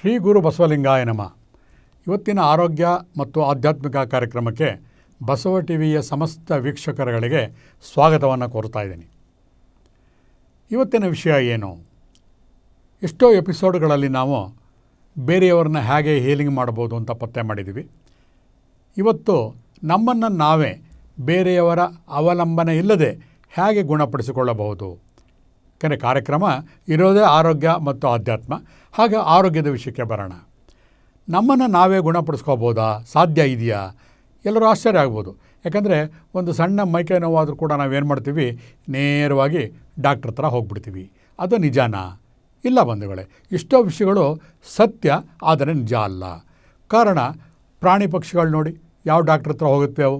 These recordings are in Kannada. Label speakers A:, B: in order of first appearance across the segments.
A: ಶ್ರೀ ಗುರು ಬಸವಲಿಂಗಾಯ ನಮ. ಇವತ್ತಿನ ಆರೋಗ್ಯ ಮತ್ತು ಆಧ್ಯಾತ್ಮಿಕ ಕಾರ್ಯಕ್ರಮಕ್ಕೆ ಬಸವ ಟಿವಿಯ ಸಮಸ್ತ ವೀಕ್ಷಕರುಗಳಿಗೆ ಸ್ವಾಗತವನ್ನು ಕೋರ್ತಾ ಇದ್ದೀನಿ. ಇವತ್ತಿನ ವಿಷಯ ಏನು? ಎಷ್ಟೋ ಎಪಿಸೋಡ್ಗಳಲ್ಲಿ ನಾವು ಬೇರೆಯವ್ರನ್ನ ಹೇಗೆ ಹೀಲಿಂಗ್ ಮಾಡ್ಬೋದು ಅಂತ ಪತ್ತೆ ಮಾಡಿದ್ದೀವಿ. ಇವತ್ತು ನಮ್ಮನ್ನು ನಾವೇ ಬೇರೆಯವರ ಅವಲಂಬನೆ ಇಲ್ಲದೆ ಹೇಗೆ ಗುಣಪಡಿಸಿಕೊಳ್ಳಬಹುದು? ಯಾಕಂದರೆ ಕಾರ್ಯಕ್ರಮ, ಇರೋದೇ ಆರೋಗ್ಯ ಮತ್ತು ಆಧ್ಯಾತ್ಮ. ಹಾಗೆ ಆರೋಗ್ಯದ ವಿಷಯಕ್ಕೆ ಬರೋಣ. ನಮ್ಮನ್ನು ನಾವೇ ಗುಣಪಡಿಸ್ಕೋಬೋದಾ ಸಾಧ್ಯ ಇದೆಯಾ? ಎಲ್ಲರೂ ಆಶ್ಚರ್ಯ ಆಗ್ಬೋದು. ಯಾಕಂದರೆ ಒಂದು ಸಣ್ಣ ಮೈಕೈ ನೋವಾದರೂ ಕೂಡ ನಾವೇನು ಮಾಡ್ತೀವಿ? ನೇರವಾಗಿ ಡಾಕ್ಟ್ರ್ ಹತ್ರ ಹೋಗ್ಬಿಡ್ತೀವಿ. ಅದು ನಿಜಾನ? ಇಲ್ಲ ಬಂಧುಗಳೇ ಇಷ್ಟೋ ವಿಷಯಗಳು ಸತ್ಯ, ಆದರೆ ನಿಜ ಅಲ್ಲ. ಕಾರಣ, ಪ್ರಾಣಿ ಪಕ್ಷಿಗಳು ನೋಡಿ, ಯಾವ ಡಾಕ್ಟ್ರ್ ಹತ್ರ ಹೋಗುತ್ತೆ ಅವು?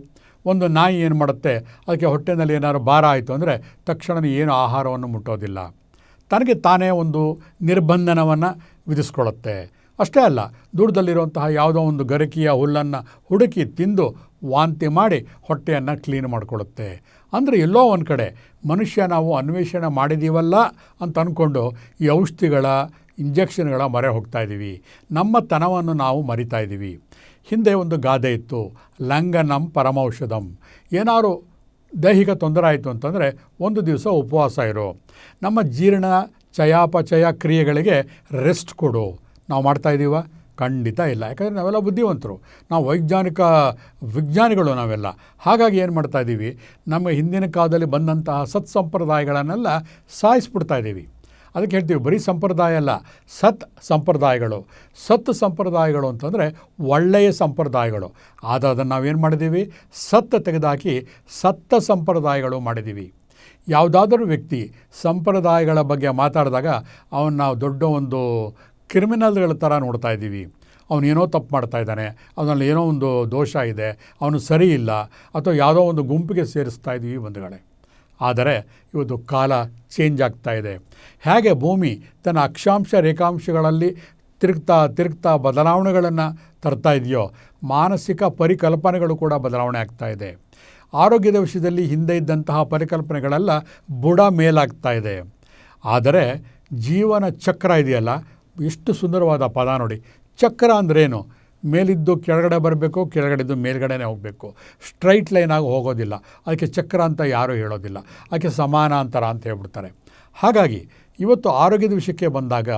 A: ಒಂದು ನಾಯಿ ಏನು ಮಾಡುತ್ತೆ? ಅದಕ್ಕೆ ಹೊಟ್ಟೆನಲ್ಲಿ ಏನಾದರೂ ಭಾರ ಆಯಿತು ಅಂದರೆ ತಕ್ಷಣ ಏನು ಆಹಾರವನ್ನು ಮುಟ್ಟೋದಿಲ್ಲ. ತನಗೆ ತಾನೇ ಒಂದು ನಿರ್ಬಂಧನವನ್ನು ವಿಧಿಸ್ಕೊಳ್ಳುತ್ತೆ ಅಷ್ಟೇ ಅಲ್ಲ, ದೂರದಲ್ಲಿರುವಂತಹ ಯಾವುದೋ ಒಂದು ಗರಿಕೆಯ ಹುಲ್ಲನ್ನು ಹುಡುಕಿ ತಿಂದು ವಾಂತಿ ಮಾಡಿ ಹೊಟ್ಟೆಯನ್ನು ಕ್ಲೀನ್ ಮಾಡಿಕೊಳ್ಳುತ್ತೆ ಅಂದರೆ ಎಲ್ಲೋ ಒಂದು ಕಡೆ ಮನುಷ್ಯ ನಾವು ಅನ್ವೇಷಣೆ ಮಾಡಿದ್ದೀವಲ್ಲ ಅಂತ ಅಂದ್ಕೊಂಡು ಈ ಔಷಧಿಗಳ, ಇಂಜೆಕ್ಷನ್ಗಳ ಮೊರೆ ಹೋಗ್ತಾ ಇದ್ದೀವಿ ನಮ್ಮ ತನವನ್ನು ನಾವು ಮರಿತಾ ಇದ್ದೀವಿ ಹಿಂದೆ ಒಂದು ಗಾದೆ ಇತ್ತು, ಲಂಗನಂ ಪರಮೌಷಧಂ. ಏನಾದ್ರು ದೈಹಿಕ ತೊಂದರೆ ಆಯಿತು ಅಂತಂದರೆ ಒಂದು ದಿವಸ ಉಪವಾಸ ಇರು. ನಮ್ಮ ಜೀರ್ಣ, ಚಯಾಪಚಯ ಕ್ರಿಯೆಗಳಿಗೆ ರೆಸ್ಟ್ ಕೊಡು. ನಾವು ಮಾಡ್ತಾ ಇದ್ದೀವ ಖಂಡಿತ ಇಲ್ಲ. ಯಾಕಂದರೆ ನಾವೆಲ್ಲ ಬುದ್ಧಿವಂತರು. ನಾವು ವೈಜ್ಞಾನಿಕ, ವಿಜ್ಞಾನಿಗಳು ನಾವೆಲ್ಲ. ಹಾಗಾಗಿ ಏನು ಮಾಡ್ತಾ ಇದ್ದೀವಿ ನಮ್ಮ ಹಿಂದಿನ ಕಾಲದಲ್ಲಿ ಬಂದಂತಹ ಸತ್ಸಂಪ್ರದಾಯಗಳನ್ನೆಲ್ಲ ಸಾಯಿಸ್ಬಿಡ್ತಾ ಇದ್ದೀವಿ ಅದಕ್ಕೆ ಹೇಳ್ತೀವಿ, ಬರೀ ಸಂಪ್ರದಾಯ ಅಲ್ಲ, ಸತ್ ಸಂಪ್ರದಾಯಗಳು. ಸತ್ ಸಂಪ್ರದಾಯಗಳು ಅಂತಂದರೆ ಒಳ್ಳೆಯ ಸಂಪ್ರದಾಯಗಳು. ಆದ ಅದನ್ನು ನಾವೇನು ಮಾಡಿದ್ದೀವಿ ಸತ್ ತೆಗೆದುಹಾಕಿ ಸತ್ತ ಸಂಪ್ರದಾಯಗಳು ಮಾಡಿದ್ದೀವಿ ಯಾವುದಾದ್ರೂ ವ್ಯಕ್ತಿ ಸಂಪ್ರದಾಯಗಳ ಬಗ್ಗೆ ಮಾತಾಡಿದಾಗ ಅವನ್ನ ನಾವು ದೊಡ್ಡ ಒಂದು ಕ್ರಿಮಿನಲ್ಗಳ ಥರ ನೋಡ್ತಾ ಇದ್ದೀವಿ. ಅವನೇನೋ ತಪ್ಪು ಮಾಡ್ತಾ ಇದ್ದಾನೆ, ಅವನಲ್ಲಿ ಏನೋ ಒಂದು ದೋಷ ಇದೆ, ಅವನು ಸರಿ ಇಲ್ಲ, ಅಥವಾ ಯಾವುದೋ ಒಂದು ಗುಂಪಿಗೆ ಸೇರಿಸ್ತಾ ಇದ್ದೀವಿ ಬಂಧುಗಳೇ. ಆದರೆ ಇವತ್ತು ಕಾಲ ಚೇಂಜ್ ಆಗ್ತಾ ಇದೆ. ಹೇಗೆ ಭೂಮಿ ತನ್ನ ಅಕ್ಷಾಂಶ ರೇಖಾಂಶಗಳಲ್ಲಿ ತಿರುಗ್ತಾ ತಿರುಗ್ತಾ ಬದಲಾವಣೆಗಳನ್ನು ತರ್ತಾ ಇದೆಯೋ, ಮಾನಸಿಕ ಪರಿಕಲ್ಪನೆಗಳು ಕೂಡ ಬದಲಾವಣೆ ಆಗ್ತಾ ಇದೆ. ಆರೋಗ್ಯದ ವಿಷಯದಲ್ಲಿ ಹಿಂದೆ ಇದ್ದಂತಹ ಪರಿಕಲ್ಪನೆಗಳೆಲ್ಲ ಬುಡ ಮೇಲಾಗ್ತಾ ಇದೆ. ಆದರೆ ಜೀವನ ಚಕ್ರ ಇದೆಯಲ್ಲ, ಎಷ್ಟು ಸುಂದರವಾದ ಪದ ನೋಡಿ. ಚಕ್ರ ಅಂದ್ರೇನು? ಮೇಲಿದ್ದು ಕೆಳಗಡೆ ಬರಬೇಕು, ಕೆಳಗಡೆದ್ದು ಮೇಲ್ಗಡೆನೇ ಹೋಗಬೇಕು. ಸ್ಟ್ರೈಟ್ ಲೈನಾಗಿ ಹೋಗೋದಿಲ್ಲ. ಅದಕ್ಕೆ ಚಕ್ರ ಅಂತ ಯಾರೂ ಹೇಳೋದಿಲ್ಲ. ಅದಕ್ಕೆ ಸಮಾನಾಂತರ ಅಂತ ಹೇಳ್ಬಿಡ್ತಾರೆ. ಹಾಗಾಗಿ ಇವತ್ತು ಆರೋಗ್ಯದ ವಿಷಯಕ್ಕೆ ಬಂದಾಗ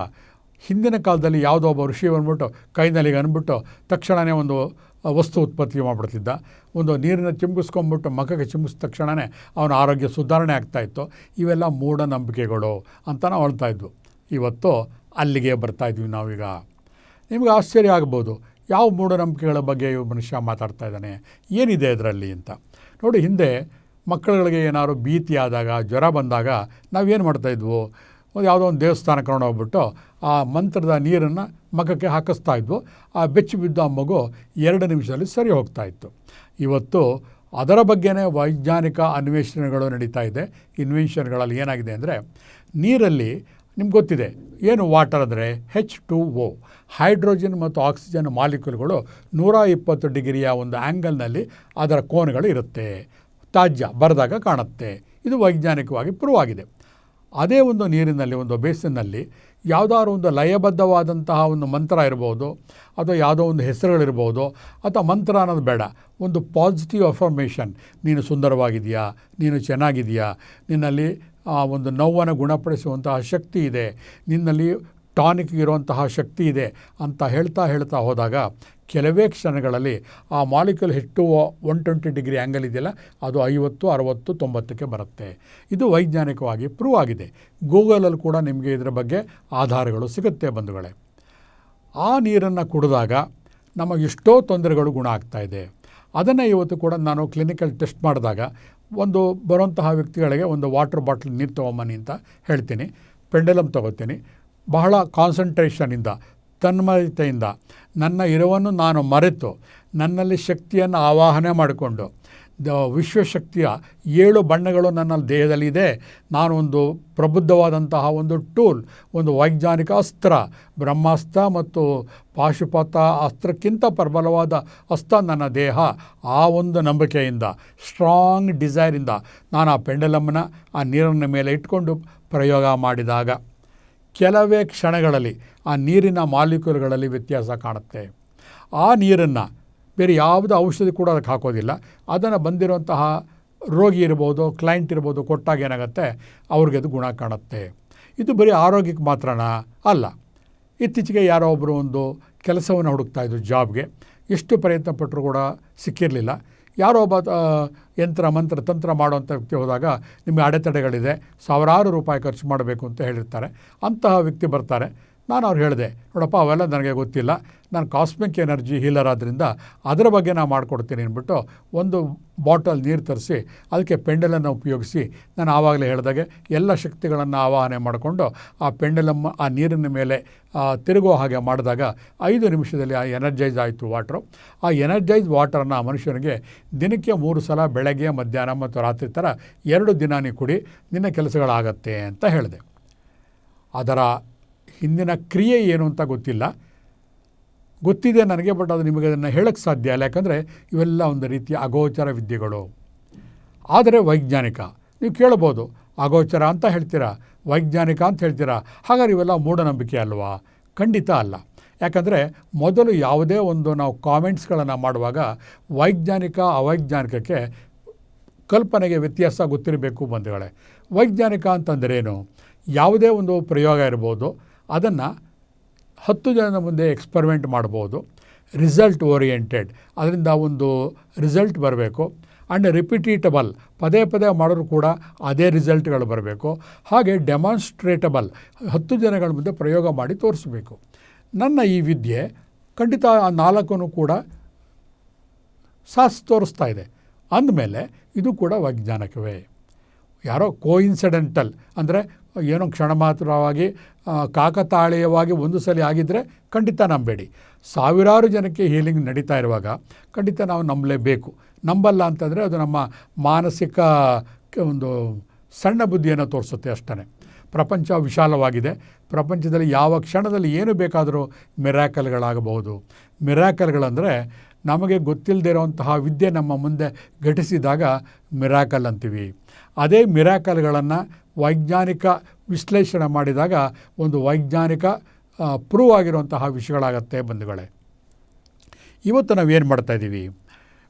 A: ಹಿಂದಿನ ಕಾಲದಲ್ಲಿ ಯಾವುದೋ ಒಬ್ಬ ಋಷಿ ಬಂದ್ಬಿಟ್ಟು ಕೈನಲ್ಲಿಗೆ ಅಂದ್ಬಿಟ್ಟು ತಕ್ಷಣವೇ ಒಂದು ವಸ್ತು ಉತ್ಪತ್ತಿ ಮಾಡಿಬಿಡ್ತಿದ್ದ. ಒಂದು ನೀರನ್ನು ಚಿಂಬಿಸ್ಕೊಂಡ್ಬಿಟ್ಟು ಮಖಕ್ಕೆ ಚಿಮ್ಮಿಸಿದ ತಕ್ಷಣವೇ ಅವನ ಆರೋಗ್ಯ ಸುಧಾರಣೆ ಆಗ್ತಾಯಿತ್ತು ಇವೆಲ್ಲ ಮೂಢನಂಬಿಕೆಗಳು ಅಂತ ನಾವು ಹೇಳ್ತಾಯಿದ್ವು ಇವತ್ತು ಅಲ್ಲಿಗೆ ಬರ್ತಾಯಿದ್ವಿ ನಾವೀಗ. ನಿಮಗೆ ಆಶ್ಚರ್ಯ ಆಗ್ಬೋದು. ಯಾವ ಮೂಢನಂಬಿಕೆಗಳ ಬಗ್ಗೆ ಮನುಷ್ಯ ಮಾತಾಡ್ತಾ ಇದ್ದಾನೆ? ಏನಿದೆ ಅದರಲ್ಲಿ ಅಂತ. ನೋಡಿ, ಹಿಂದೆ ಮಕ್ಕಳುಗಳಿಗೆ ಏನಾದ್ರು ಭೀತಿ ಆದಾಗ, ಜ್ವರ ಬಂದಾಗ ನಾವೇನು ಮಾಡ್ತಾಯಿದ್ವು ಯಾವುದೋ ಒಂದು ದೇವಸ್ಥಾನ ಕರ್ಕೊಂಡು ಹೋಗ್ಬಿಟ್ಟು ಆ ಮಂತ್ರದ ನೀರನ್ನು ಮಗಕ್ಕೆ ಹಾಕಿಸ್ತಾ ಇದ್ವು. ಆ ಬೆಚ್ಚಿ ಬಿದ್ದ ಆ ಮಗು ಎರಡು ನಿಮಿಷದಲ್ಲಿ ಸರಿ ಹೋಗ್ತಾ ಇತ್ತು. ಇವತ್ತು ಅದರ ಬಗ್ಗೆನೇ ವೈಜ್ಞಾನಿಕ ಅನ್ವೇಷಣೆಗಳು ನಡೀತಾ ಇದೆ. ಇನ್ವೆನ್ಷನ್ಗಳಲ್ಲಿ ಏನಾಗಿದೆ ಅಂದರೆ ನೀರಲ್ಲಿ ನಿಮ್ಗೆ ಗೊತ್ತಿದೆ, ಏನು ವಾಟರ್ ಅಂದರೆ ಹೆಚ್ ಟು ಓ ಹೈಡ್ರೋಜನ್ ಮತ್ತು ಆಕ್ಸಿಜನ್ ಮಾಲಿಕ್ಯೂಲ್ಗಳು ನೂರ ಇಪ್ಪತ್ತು ಡಿಗ್ರಿಯ ಒಂದು ಆ್ಯಂಗಲ್ನಲ್ಲಿ ಅದರ ಕೋನ್ಗಳು ಇರುತ್ತೆ. ತಾಜ್ಯ ಬರೆದಾಗ ಕಾಣುತ್ತೆ. ಇದು ವೈಜ್ಞಾನಿಕವಾಗಿ ಪ್ರೂವ್ ಆಗಿದೆ. ಅದೇ ಒಂದು ನೀರಿನಲ್ಲಿ, ಒಂದು ಬೇಸಿನಲ್ಲಿ ಯಾವುದಾದ್ರು ಒಂದು ಲಯಬದ್ಧವಾದಂತಹ ಒಂದು ಮಂತ್ರ ಇರ್ಬೋದು, ಅಥವಾ ಯಾವುದೋ ಒಂದು ಹೆಸರುಗಳಿರ್ಬೋದು, ಅಥವಾ ಮಂತ್ರ ಅನ್ನೋದು ಬೇಡ, ಒಂದು ಪಾಸಿಟಿವ್ ಅಫರ್ಮೇಷನ್ ನೀನು ಸುಂದರವಾಗಿದೆಯಾ? ನೀನು ಚೆನ್ನಾಗಿದೆಯಾ? ನಿನ್ನಲ್ಲಿ ಆ ಒಂದು ನೋವನ್ನು ಗುಣಪಡಿಸುವಂತಹ ಶಕ್ತಿ ಇದೆ. ನಿನ್ನಲ್ಲಿ ಟಾನಿಕ್ ಇರುವಂತಹ ಶಕ್ತಿ ಇದೆ ಅಂತ ಹೇಳ್ತಾ ಹೇಳ್ತಾ ಹೋದಾಗ ಕೆಲವೇ ಕ್ಷಣಗಳಲ್ಲಿ ಆ ಮಾಲಿಕ್ಯೂಲ್ ಹೆಚ್ಚು ಒನ್ ಟ್ವೆಂಟಿ ಡಿಗ್ರಿ ಆ್ಯಂಗಲ್ ಇದೆಯಲ್ಲ, ಅದು ಐವತ್ತು, ಅರವತ್ತು, ತೊಂಬತ್ತಕ್ಕೆ ಬರುತ್ತೆ. ಇದು ವೈಜ್ಞಾನಿಕವಾಗಿ ಪ್ರೂವ್ ಆಗಿದೆ. ಗೂಗಲಲ್ಲಿ ಕೂಡ ನಿಮಗೆ ಇದರ ಬಗ್ಗೆ ಆಧಾರಗಳು ಸಿಗುತ್ತೆ ಬಂಧುಗಳೇ. ಆ ನೀರನ್ನು ಕುಡಿದಾಗ ನಮಗೆ ಎಷ್ಟೋ ತೊಂದರೆಗಳು ಗುಣ ಇದೆ. ಅದನ್ನು ಇವತ್ತು ಕೂಡ ನಾನು ಕ್ಲಿನಿಕಲ್ ಟೆಸ್ಟ್ ಮಾಡಿದಾಗ ಒಂದು ಬರುವಂತಹ ವ್ಯಕ್ತಿಗಳಿಗೆ ಒಂದು ವಾಟರ್ ಬಾಟ್ಲ್ ನೀರು ತೊಗೊಂಬನಿ ಅಂತ ಹೇಳ್ತೀನಿ. ಪೆಂಡಲಮ್ ತೊಗೋತೀನಿ. ಬಹಳ ಕಾನ್ಸಂಟ್ರೇಷನಿಂದ ತನ್ಮಯತೆಯಿಂದ ನನ್ನ ಇರುವನ್ನು ನಾನು ಮರೆತು ನನ್ನಲ್ಲಿ ಶಕ್ತಿಯನ್ನು ಆವಾಹನೆ ಮಾಡಿಕೊಂಡು ದ ವಿಶ್ವಶಕ್ತಿಯ ಏಳು ಬಣ್ಣಗಳು ನನ್ನ ದೇಹದಲ್ಲಿದೆ. ನಾನು ಒಂದು ಪ್ರಬುದ್ಧವಾದಂತಹ ಒಂದು ಟೂಲ್, ಒಂದು ವೈಜ್ಞಾನಿಕ ಅಸ್ತ್ರ, ಬ್ರಹ್ಮಾಸ್ತ್ರ ಮತ್ತು ಪಾಶುಪಾತ ಅಸ್ತ್ರಕ್ಕಿಂತ ಪ್ರಬಲವಾದ ಅಸ್ತ್ರ ನನ್ನ ದೇಹ. ಆ ಒಂದು ನಂಬಿಕೆಯಿಂದ ಸ್ಟ್ರಾಂಗ್ ಡಿಸೈರಿಂದ ನಾನು ಆ ಪೆಂಡಲಮ್ನ ಆ ನೀರನ್ನ ಮೇಲೆ ಇಟ್ಕೊಂಡು ಪ್ರಯೋಗ ಮಾಡಿದಾಗ, ಕೆಲವೇ ಕ್ಷಣಗಳಲ್ಲಿ ಆ ನೀರಿನ ಮಾಲಿಕ್ಯೂಲ್ಗಳಲ್ಲಿ ವ್ಯತ್ಯಾಸ ಕಾಣುತ್ತೆ. ಆ ನೀರನ್ನು ಬೇರೆ ಯಾವುದೇ ಔಷಧಿ ಕೂಡ ಅದಕ್ಕೆ ಹಾಕೋದಿಲ್ಲ. ಅದನ್ನು ಬಂದಿರುವಂತಹ ರೋಗಿ ಇರ್ಬೋದು ಕ್ಲೈಂಟ್ ಇರ್ಬೋದು ಕೊಟ್ಟಾಗ ಏನಾಗುತ್ತೆ? ಅವ್ರಿಗೆ ಅದು ಗುಣ ಕಾಣುತ್ತೆ. ಇದು ಬರೀ ಆರೋಗ್ಯಕ್ಕೆ ಮಾತ್ರನ ಅಲ್ಲ. ಇತ್ತೀಚೆಗೆ ಯಾರೋ ಒಬ್ಬರು ಒಂದು ಕೆಲಸವನ್ನು ಹುಡುಕ್ತಾಯಿದ್ರು ಜಾಬ್ಗೆ. ಎಷ್ಟು ಪ್ರಯತ್ನ ಪಟ್ಟರು ಕೂಡ ಸಿಕ್ಕಿರಲಿಲ್ಲ. ಯಾರೋ ಒಬ್ಬ ಯಂತ್ರ, ಮಂತ್ರ, ತಂತ್ರ ಮಾಡುವಂಥ ವ್ಯಕ್ತಿ ಹೋದಾಗ ನಿಮಗೆ ಅಡೆತಡೆಗಳಿದೆ. ಸಾವಿರಾರು ರೂಪಾಯಿ ಖರ್ಚು ಮಾಡಬೇಕು ಅಂತ ಹೇಳಿರ್ತಾರೆ. ಅಂತಹ ವ್ಯಕ್ತಿ ಬರ್ತಾರೆ. ನಾನು ಅವ್ರು ಹೇಳಿದೆ, ನೋಡಪ್ಪ, ಅವೆಲ್ಲ ನನಗೆ ಗೊತ್ತಿಲ್ಲ. ನಾನು ಕಾಸ್ಮಿಕ್ ಎನರ್ಜಿ ಹೀಲರ್ ಆದ್ದರಿಂದ ಅದರ ಬಗ್ಗೆ ನಾನು ಮಾಡಿಕೊಡ್ತೀನಿ ಅಂದ್ಬಿಟ್ಟು ಒಂದು ಬಾಟಲ್ ನೀರು ತರಿಸಿ, ಅದಕ್ಕೆ ಪೆಂಡಲನ್ನು ಉಪಯೋಗಿಸಿ ನಾನು ಆವಾಗಲೇ ಹೇಳಿದಾಗೆ ಎಲ್ಲ ಶಕ್ತಿಗಳನ್ನು ಆವಾಹನೆ ಮಾಡಿಕೊಂಡು ಆ ಪೆಂಡಲಮ್ಮ ಆ ನೀರಿನ ಮೇಲೆ ತಿರುಗೋ ಹಾಗೆ ಮಾಡಿದಾಗ ಐದು ನಿಮಿಷದಲ್ಲಿ ಆ ಎನರ್ಜೈಸ್ ಆಯಿತು ವಾಟ್ರು. ಆ ಎನರ್ಜೈಸ್ ವಾಟರನ್ನು ಆ ಮನುಷ್ಯನಿಗೆ ದಿನಕ್ಕೆ ಮೂರು ಸಲ ಬೆಳಗ್ಗೆ, ಮಧ್ಯಾಹ್ನ ಮತ್ತು ರಾತ್ರಿ ಥರ ಎರಡು ದಿನ ನೀವು ಕುಡಿ, ನಿನ್ನ ಕೆಲಸಗಳಾಗತ್ತೆ ಅಂತ ಹೇಳಿದೆ. ಅದರ ಹಿಂದಿನ ಕ್ರಿಯೆ ಏನು ಅಂತ ಗೊತ್ತಿಲ್ಲ. ಗೊತ್ತಿದೆ ನನಗೆ, ಬಟ್ ಅದು ನಿಮಗೆ ಅದನ್ನು ಹೇಳೋಕ್ಕೆ ಸಾಧ್ಯ ಇಲ್ಲ. ಯಾಕಂದರೆ ಇವೆಲ್ಲ ಒಂದು ರೀತಿಯ ಅಗೋಚರ ವಿದ್ಯೆಗಳು. ಆದರೆ ವೈಜ್ಞಾನಿಕ, ನೀವು ಕೇಳ್ಬೋದು, ಅಗೋಚರ ಅಂತ ಹೇಳ್ತೀರಾ, ವೈಜ್ಞಾನಿಕ ಅಂತ ಹೇಳ್ತೀರಾ, ಹಾಗಾದ್ರೆ ಇವೆಲ್ಲ ಮೂಢನಂಬಿಕೆ ಅಲ್ವಾ? ಖಂಡಿತ ಅಲ್ಲ. ಯಾಕಂದರೆ ಮೊದಲು ಯಾವುದೇ ಒಂದು ನಾವು ಕಾಮೆಂಟ್ಸ್ಗಳನ್ನು ಮಾಡುವಾಗ ವೈಜ್ಞಾನಿಕ, ಅವೈಜ್ಞಾನಿಕಕ್ಕೆ ಕಲ್ಪನೆಗೆ ವ್ಯತ್ಯಾಸ ಗೊತ್ತಿರಬೇಕು ಬಂಧುಗಳೇ. ವೈಜ್ಞಾನಿಕ ಅಂತಂದ್ರೇನು ಯಾವುದೇ ಒಂದು ಪ್ರಯೋಗ ಇರ್ಬೋದು ಅದನ್ನು ಹತ್ತು ಜನದ ಮುಂದೆ ಎಕ್ಸ್ಪರಿಮೆಂಟ್ ಮಾಡ್ಬೋದು ರಿಸಲ್ಟ್ ಓರಿಯೆಂಟೆಡ್ ಅದರಿಂದ ಒಂದು ರಿಸಲ್ಟ್ ಬರಬೇಕು ಆ್ಯಂಡ್ ರಿಪಿಟೀಟಬಲ್ ಪದೇ ಪದೇ ಮಾಡೋರು ಕೂಡ ಅದೇ ರಿಸಲ್ಟ್ಗಳು ಬರಬೇಕು. ಹಾಗೆ ಡೆಮಾನ್ಸ್ಟ್ರೇಟಬಲ್ ಹತ್ತು ಜನಗಳ ಮುಂದೆ ಪ್ರಯೋಗ ಮಾಡಿ ತೋರಿಸಬೇಕು. ನನ್ನ ಈ ವಿದ್ಯೆ ಖಂಡಿತ ಆ ನಾಲ್ಕನ್ನು ಕೂಡ ಸಾಸ್ ತೋರಿಸ್ತಾ ಇದೆ. ಅಂದಮೇಲೆ ಇದು ಕೂಡ ವೈಜ್ಞಾನಿಕವೇ. ಯಾರೋ ಕೋಇನ್ಸಿಡೆಂಟಲ್ ಅಂದರೆ ಏನೋ ಕ್ಷಣ ಮಾತ್ರವಾಗಿ ಕಾಕತಾಳೀಯವಾಗಿ ಒಂದು ಸಲ ಆಗಿದ್ದರೆ ಖಂಡಿತ ನಂಬೇಡಿ. ಸಾವಿರಾರು ಜನಕ್ಕೆ ಹೀಲಿಂಗ್ ನಡೀತಾ ಇರುವಾಗ ಖಂಡಿತ ನಾವು ನಂಬಲೇಬೇಕು. ನಂಬಲ್ಲ ಅಂತಂದರೆ ಅದು ನಮ್ಮ ಮಾನಸಿಕ ಒಂದು ಸಣ್ಣ ಬುದ್ಧಿಯನ್ನು ತೋರಿಸುತ್ತೆ ಅಷ್ಟೇ ಪ್ರಪಂಚ ವಿಶಾಲವಾಗಿದೆ. ಪ್ರಪಂಚದಲ್ಲಿ ಯಾವ ಕ್ಷಣದಲ್ಲಿ ಏನು ಬೇಕಾದರೂ ಮಿರಾಕಲ್ಗಳಾಗಬಹುದು. ಮಿರಾಕಲ್ಗಳಂದರೆ ನಮಗೆ ಗೊತ್ತಿಲ್ಲದೆ ಇರುವಂತಹ ವಿದ್ಯೆ ನಮ್ಮ ಮುಂದೆ ಘಟಿಸಿದಾಗ ಮಿರಾಕಲ್ ಅಂತೀವಿ. ಅದೇ ಮಿರಾಕಲ್ಗಳನ್ನು ವೈಜ್ಞಾನಿಕ ವಿಶ್ಲೇಷಣೆ ಮಾಡಿದಾಗ ಒಂದು ವೈಜ್ಞಾನಿಕ ಪ್ರೂವ್ ಆಗಿರುವಂತಹ ವಿಷಯಗಳಾಗತ್ತೆ ಬಂಧುಗಳೇ. ಇವತ್ತು ನಾವೇನು ಮಾಡ್ತಾ ಇದ್ದೀವಿ?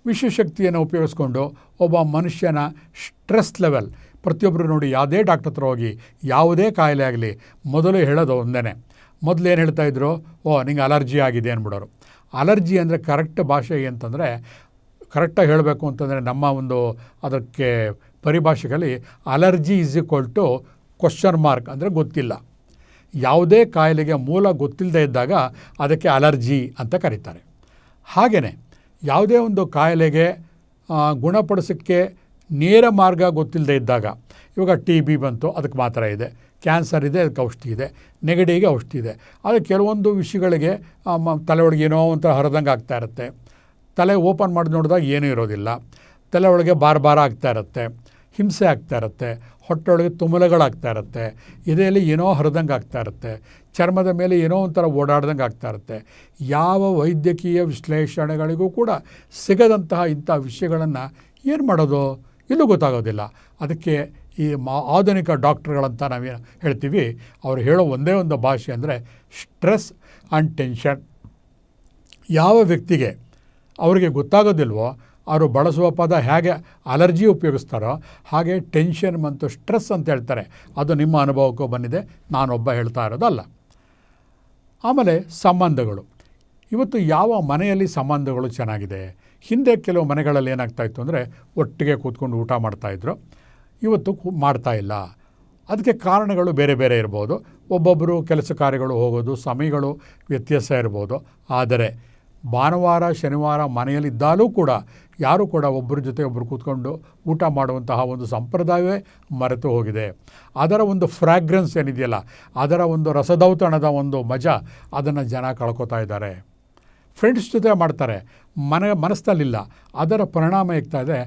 A: ವಿಶ್ವಶಕ್ತಿಯನ್ನು ಉಪಯೋಗಿಸ್ಕೊಂಡು ಒಬ್ಬ ಮನುಷ್ಯನ ಸ್ಟ್ರೆಸ್ ಲೆವೆಲ್ ಪ್ರತಿಯೊಬ್ಬರು ನೋಡಿ ಯಾವುದೇ ಡಾಕ್ಟರ್ ಹತ್ರ ಹೋಗಿ ಯಾವುದೇ ಕಾಯಿಲೆ ಆಗಲಿ, ಮೊದಲು ಹೇಳೋದು ಒಂದೇ ಮೊದಲು ಏನು ಹೇಳ್ತಾ ಹೇಳ್ತಾಯಿದ್ರು ಓ, ನಿಂಗೆ ಅಲರ್ಜಿ ಆಗಿದೆ ಅಂದ್ಬಿಡೋರು. ಅಲರ್ಜಿ ಅಂದರೆ ಕರೆಕ್ಟ್ ಭಾಷೆ ಅಂತಂದರೆ ಕರೆಕ್ಟಾಗಿ ಹೇಳಬೇಕು ಅಂತಂದರೆ ನಮ್ಮ ಒಂದು ಅದಕ್ಕೆ ಪರಿಭಾಷೆಯಲ್ಲಿ allergy is equal to question mark ಅಂದರೆ ಗೊತ್ತಿಲ್ಲ. ಯಾವುದೇ ಕಾಯಿಲೆಗೆ ಮೂಲ ಗೊತ್ತಿಲ್ಲದೆ ಇದ್ದಾಗ ಅದಕ್ಕೆ ಅಲರ್ಜಿ ಅಂತ ಕರೀತಾರೆ. ಹಾಗೆಯೇ ಯಾವುದೇ ಒಂದು ಕಾಯಿಲೆಗೆ ಗುಣಪಡಿಸೋಕ್ಕೆ ನೇರ ಮಾರ್ಗ ಗೊತ್ತಿಲ್ಲದೆ ಇದ್ದಾಗ, ಇವಾಗ ಟಿ ಬಿ ಬಂತು, ಅದಕ್ಕೆ ಮಾತ್ರ ಇದೆ. ಕ್ಯಾನ್ಸರ್ ಇದೆ, ಅದಕ್ಕೆ ಔಷಧಿ ಇದೆ. ನೆಗಡಿಗೆ ಔಷಧಿ ಇದೆ. ಆದರೆ ಕೆಲವೊಂದು ವಿಷಯಗಳಿಗೆ ತಲೆ ಒಳಗೆ ಏನೋ ಒಂಥರ ಹರಿದಂಗೆ ಆಗ್ತಾ ಇರುತ್ತೆ. ತಲೆ ಓಪನ್ ಮಾಡಿ ನೋಡಿದಾಗ ಏನೂ ಇರೋದಿಲ್ಲ. ತಲೆ ಒಳಗೆ ಬಾರ ಬಾರ ಆಗ್ತಾ ಇರುತ್ತೆ. ಹಿಂಸೆ ಆಗ್ತಾ ಇರುತ್ತೆ ಹೊಟ್ಟೆಯೊಳಗೆ ತುಮಲಗಳಾಗ್ತಾ ಇರುತ್ತೆ, ಎದೆಯಲ್ಲಿ ಏನೋ ಹರಿದಂಗೆ ಆಗ್ತಾ ಇರುತ್ತೆ, ಚರ್ಮದ ಮೇಲೆ ಏನೋ ಒಂಥರ ಓಡಾಡ್ದಂಗೆ ಆಗ್ತಾ ಇರುತ್ತೆ. ಯಾವ ವೈದ್ಯಕೀಯ ವಿಶ್ಲೇಷಣೆಗಳಿಗೂ ಕೂಡ ಸಿಗದಂತಹ ಇಂಥ ವಿಷಯಗಳನ್ನು ಏನು ಮಾಡೋದು? ಇಲ್ಲೂ ಗೊತ್ತಾಗೋದಿಲ್ಲ. ಅದಕ್ಕೆ ಈ ಮಾ ಆಧುನಿಕ ಡಾಕ್ಟ್ರುಗಳಂತ ನಾವೇನು ಹೇಳ್ತೀವಿ, ಅವರು ಹೇಳೋ ಒಂದೇ ಒಂದು ಭಾಷೆ ಅಂದರೆ ಸ್ಟ್ರೆಸ್ ಆ್ಯಂಡ್ ಟೆನ್ಷನ್. ಯಾವ ವ್ಯಕ್ತಿಗೆ ಅವರಿಗೆ ಗೊತ್ತಾಗೋದಿಲ್ವೋ ಅವರು ಬಳಸುವ ಪದ ಹೇಗೆ ಅಲರ್ಜಿ ಉಪಯೋಗಿಸ್ತಾರೋ ಹಾಗೆ ಟೆನ್ಷನ್ ಮತ್ತು ಸ್ಟ್ರೆಸ್ ಅಂತ ಹೇಳ್ತಾರೆ. ಅದು ನಿಮ್ಮ ಅನುಭವಕ್ಕೂ ಬಂದಿದೆ. ನಾನೊಬ್ಬ ಹೇಳ್ತಾ ಇರೋದಲ್ಲ. ಆಮೇಲೆ ಸಂಬಂಧಗಳು. ಇವತ್ತು ಯಾವ ಮನೆಯಲ್ಲಿ ಸಂಬಂಧಗಳು ಚೆನ್ನಾಗಿದೆ? ಹಿಂದೆ ಕೆಲವು ಮನೆಗಳಲ್ಲಿ ಏನಾಗ್ತಾ ಇತ್ತು ಅಂದರೆ ಒಟ್ಟಿಗೆ ಕೂತ್ಕೊಂಡು ಊಟ ಮಾಡ್ತಾಯಿದ್ರು ಇವತ್ತು ಮಾಡ್ತಾ ಇಲ್ಲ. ಅದಕ್ಕೆ ಕಾರಣಗಳು ಬೇರೆ ಬೇರೆ ಇರ್ಬೋದು. ಒಬ್ಬೊಬ್ಬರು ಕೆಲಸ ಕಾರ್ಯಗಳು ಹೋಗೋದು, ಸಮಯಗಳು ವ್ಯತ್ಯಾಸ ಇರ್ಬೋದು. ಆದರೆ ಭಾನುವಾರ, ಶನಿವಾರ ಮನೆಯಲ್ಲಿದ್ದಾಲೂ ಕೂಡ ಯಾರೂ ಕೂಡ ಒಬ್ಬರ ಜೊತೆ ಒಬ್ಬರು ಕೂತ್ಕೊಂಡು ಊಟ ಮಾಡುವಂತಹ ಒಂದು ಸಂಪ್ರದಾಯವೇ ಮರೆತು ಹೋಗಿದೆ. ಅದರ ಒಂದು ಫ್ರ್ಯಾಗ್ರೆನ್ಸ್ ಏನಿದೆಯಲ್ಲ, ಅದರ ಒಂದು ರಸದೌತಣದ ಒಂದು ಮಜಾ, ಅದನ್ನು ಜನ ಕಳ್ಕೊತಾ ಇದ್ದಾರೆ. ಫ್ರೆಂಡ್ಸ್ ಜೊತೆ ಮಾಡ್ತಾರೆ, ಮನೆ, ಮನಸ್ಸಲ್ಲಿಲ್ಲ, ಅದರ ಪರಿಣಾಮ ಇದೆ,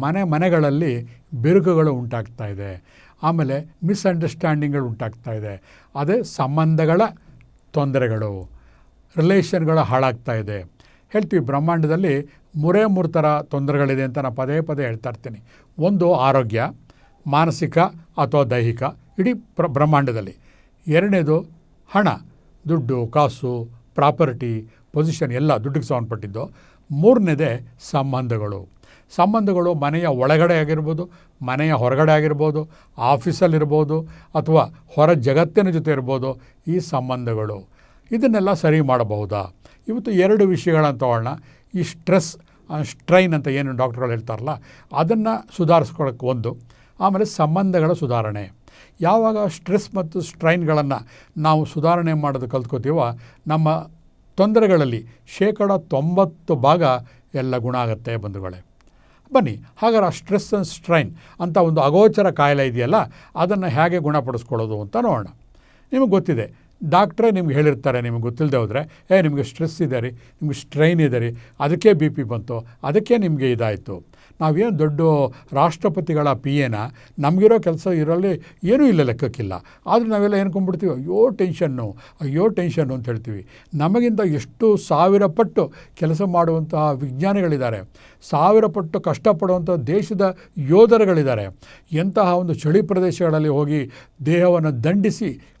A: ಮನೆ, ಮನೆಗಳಲ್ಲಿ ಬಿರುಕುಗಳು ಉಂಟಾಗ್ತಾ ಇದೆ. ಆಮೇಲೆ ಮಿಸ್ಅಂಡರ್ಸ್ಟ್ಯಾಂಡಿಂಗ್ಗಳು ಉಂಟಾಗ್ತಾ ಇದೆ. ಅದೇ ಸಂಬಂಧಗಳ ತೊಂದರೆಗಳು ರಿಲೇಷನ್ಗಳು ಹಾಳಾಗ್ತಾ ಇದೆ. ಹೇಳ್ತೀವಿ ಬ್ರಹ್ಮಾಂಡದಲ್ಲಿ ಮೂರೇ ಮೂರು ಥರ ತೊಂದರೆಗಳಿದೆ ಅಂತ ನಾನು ಪದೇ ಪದೇ ಹೇಳ್ತಾ ಇರ್ತೀನಿ. ಒಂದು ಆರೋಗ್ಯ, ಮಾನಸಿಕ ಅಥವಾ ದೈಹಿಕ, ಇಡೀ ಪ್ರ ಬ್ರಹ್ಮಾಂಡದಲ್ಲಿ. ಎರಡನೇದು ಹಣ, ದುಡ್ಡು, ಕಾಸು, ಪ್ರಾಪರ್ಟಿ, ಪೊಸಿಷನ್ ಎಲ್ಲ ದುಡ್ಡಿಗೆ ಸಂಬಂಧಪಟ್ಟಿದ್ದು. ಮೂರನೇದೇ ಸಂಬಂಧಗಳು. ಸಂಬಂಧಗಳು ಮನೆಯ ಒಳಗಡೆ ಆಗಿರ್ಬೋದು, ಮನೆಯ ಹೊರಗಡೆ ಆಗಿರ್ಬೋದು, ಆಫೀಸಲ್ಲಿರ್ಬೋದು ಅಥವಾ ಹೊರ ಜಗತ್ತಿನ ಜೊತೆ ಇರ್ಬೋದು ಈ ಸಂಬಂಧಗಳು. ಇದನ್ನೆಲ್ಲ ಸರಿ ಮಾಡಬಹುದಾ? ಇವತ್ತು ಎರಡು ವಿಷಯಗಳನ್ನು ತೊಗೊಳ್ಳೋಣ. ಈ ಸ್ಟ್ರೆಸ್ ಸ್ಟ್ರೈನ್ ಅಂತ ಏನು ಡಾಕ್ಟ್ರುಗಳು ಹೇಳ್ತಾರಲ್ಲ, ಅದನ್ನು ಸುಧಾರಿಸ್ಕೊಳ್ಳೋಕ್ಕೆ ಒಂದು. ಆಮೇಲೆ ಸಂಬಂಧಗಳ ಸುಧಾರಣೆ. ಯಾವಾಗ ಸ್ಟ್ರೆಸ್ ಮತ್ತು ಸ್ಟ್ರೈನ್ಗಳನ್ನು ನಾವು ಸುಧಾರಣೆ ಮಾಡೋದು ಕಲ್ತ್ಕೋತೀವೋ, ನಮ್ಮ ತೊಂದರೆಗಳಲ್ಲಿ ಶೇಕಡ ತೊಂಬತ್ತು ಭಾಗ ಎಲ್ಲ ಗುಣ ಆಗುತ್ತೆ ಬಂಧುಗಳೇ. ಬನ್ನಿ, ಹಾಗಾದ್ರೆ ಆ ಸ್ಟ್ರೆಸ್ ಆ್ಯಂಡ್ ಸ್ಟ್ರೈನ್ ಅಂತ ಒಂದು ಅಗೋಚರ ಕಾಯಿಲೆ ಇದೆಯಲ್ಲ, ಅದನ್ನು ಹೇಗೆ ಗುಣಪಡಿಸ್ಕೊಳ್ಳೋದು ಅಂತ ನೋಡೋಣ. ನಿಮಗೆ ಗೊತ್ತಿದೆ ಡಾಕ್ಟ್ರೇ ನಿಮ್ಗೆ ಹೇಳಿರ್ತಾರೆ, ನಿಮ್ಗೆ ಗೊತ್ತಿಲ್ಲದೆ ಹೋದರೆ, ಏ, ನಿಮಗೆ ಸ್ಟ್ರೆಸ್ ಇದೆ ರೀ, ನಿಮಗೆ ಸ್ಟ್ರೈನ್ ಇದೆ ರೀ, ಅದಕ್ಕೆ ಬಿ ಪಿ ಬಂತು, ಅದಕ್ಕೆ ನಿಮಗೆ ಇದಾಯಿತು. ನಾವೇನು ದೊಡ್ಡ ರಾಷ್ಟ್ರಪತಿಗಳ ಪಿ ಎನ, ನಮಗಿರೋ ಕೆಲಸ ಇರೋಲ್ಲಿ ಏನೂ ಇಲ್ಲ ಲೆಕ್ಕಕ್ಕಿಲ್ಲ. ಆದರೆ ನಾವೆಲ್ಲ ಏನ್ಕೊಂಡ್ಬಿಡ್ತೀವಿ ಅಯ್ಯೋ, ಟೆನ್ಷನ್ನು ಅಯ್ಯೋ, ಟೆನ್ಷನ್ನು ಅಂತ ಹೇಳ್ತೀವಿ. ನಮಗಿಂತ ಎಷ್ಟು ಸಾವಿರ ಪಟ್ಟು ಕೆಲಸ ಮಾಡುವಂತಹ ವಿಜ್ಞಾನಿಗಳಿದ್ದಾರೆ. ಸಾವಿರ ಪಟ್ಟು ಕಷ್ಟಪಡುವಂಥ ದೇಶದ ಯೋಧರುಗಳಿದ್ದಾರೆ. ಎಂತಹ ಒಂದು ಚಳಿ ಪ್ರದೇಶಗಳಲ್ಲಿ ಹೋಗಿ ದೇಹವನ್ನು ದಂಡಿಸಿ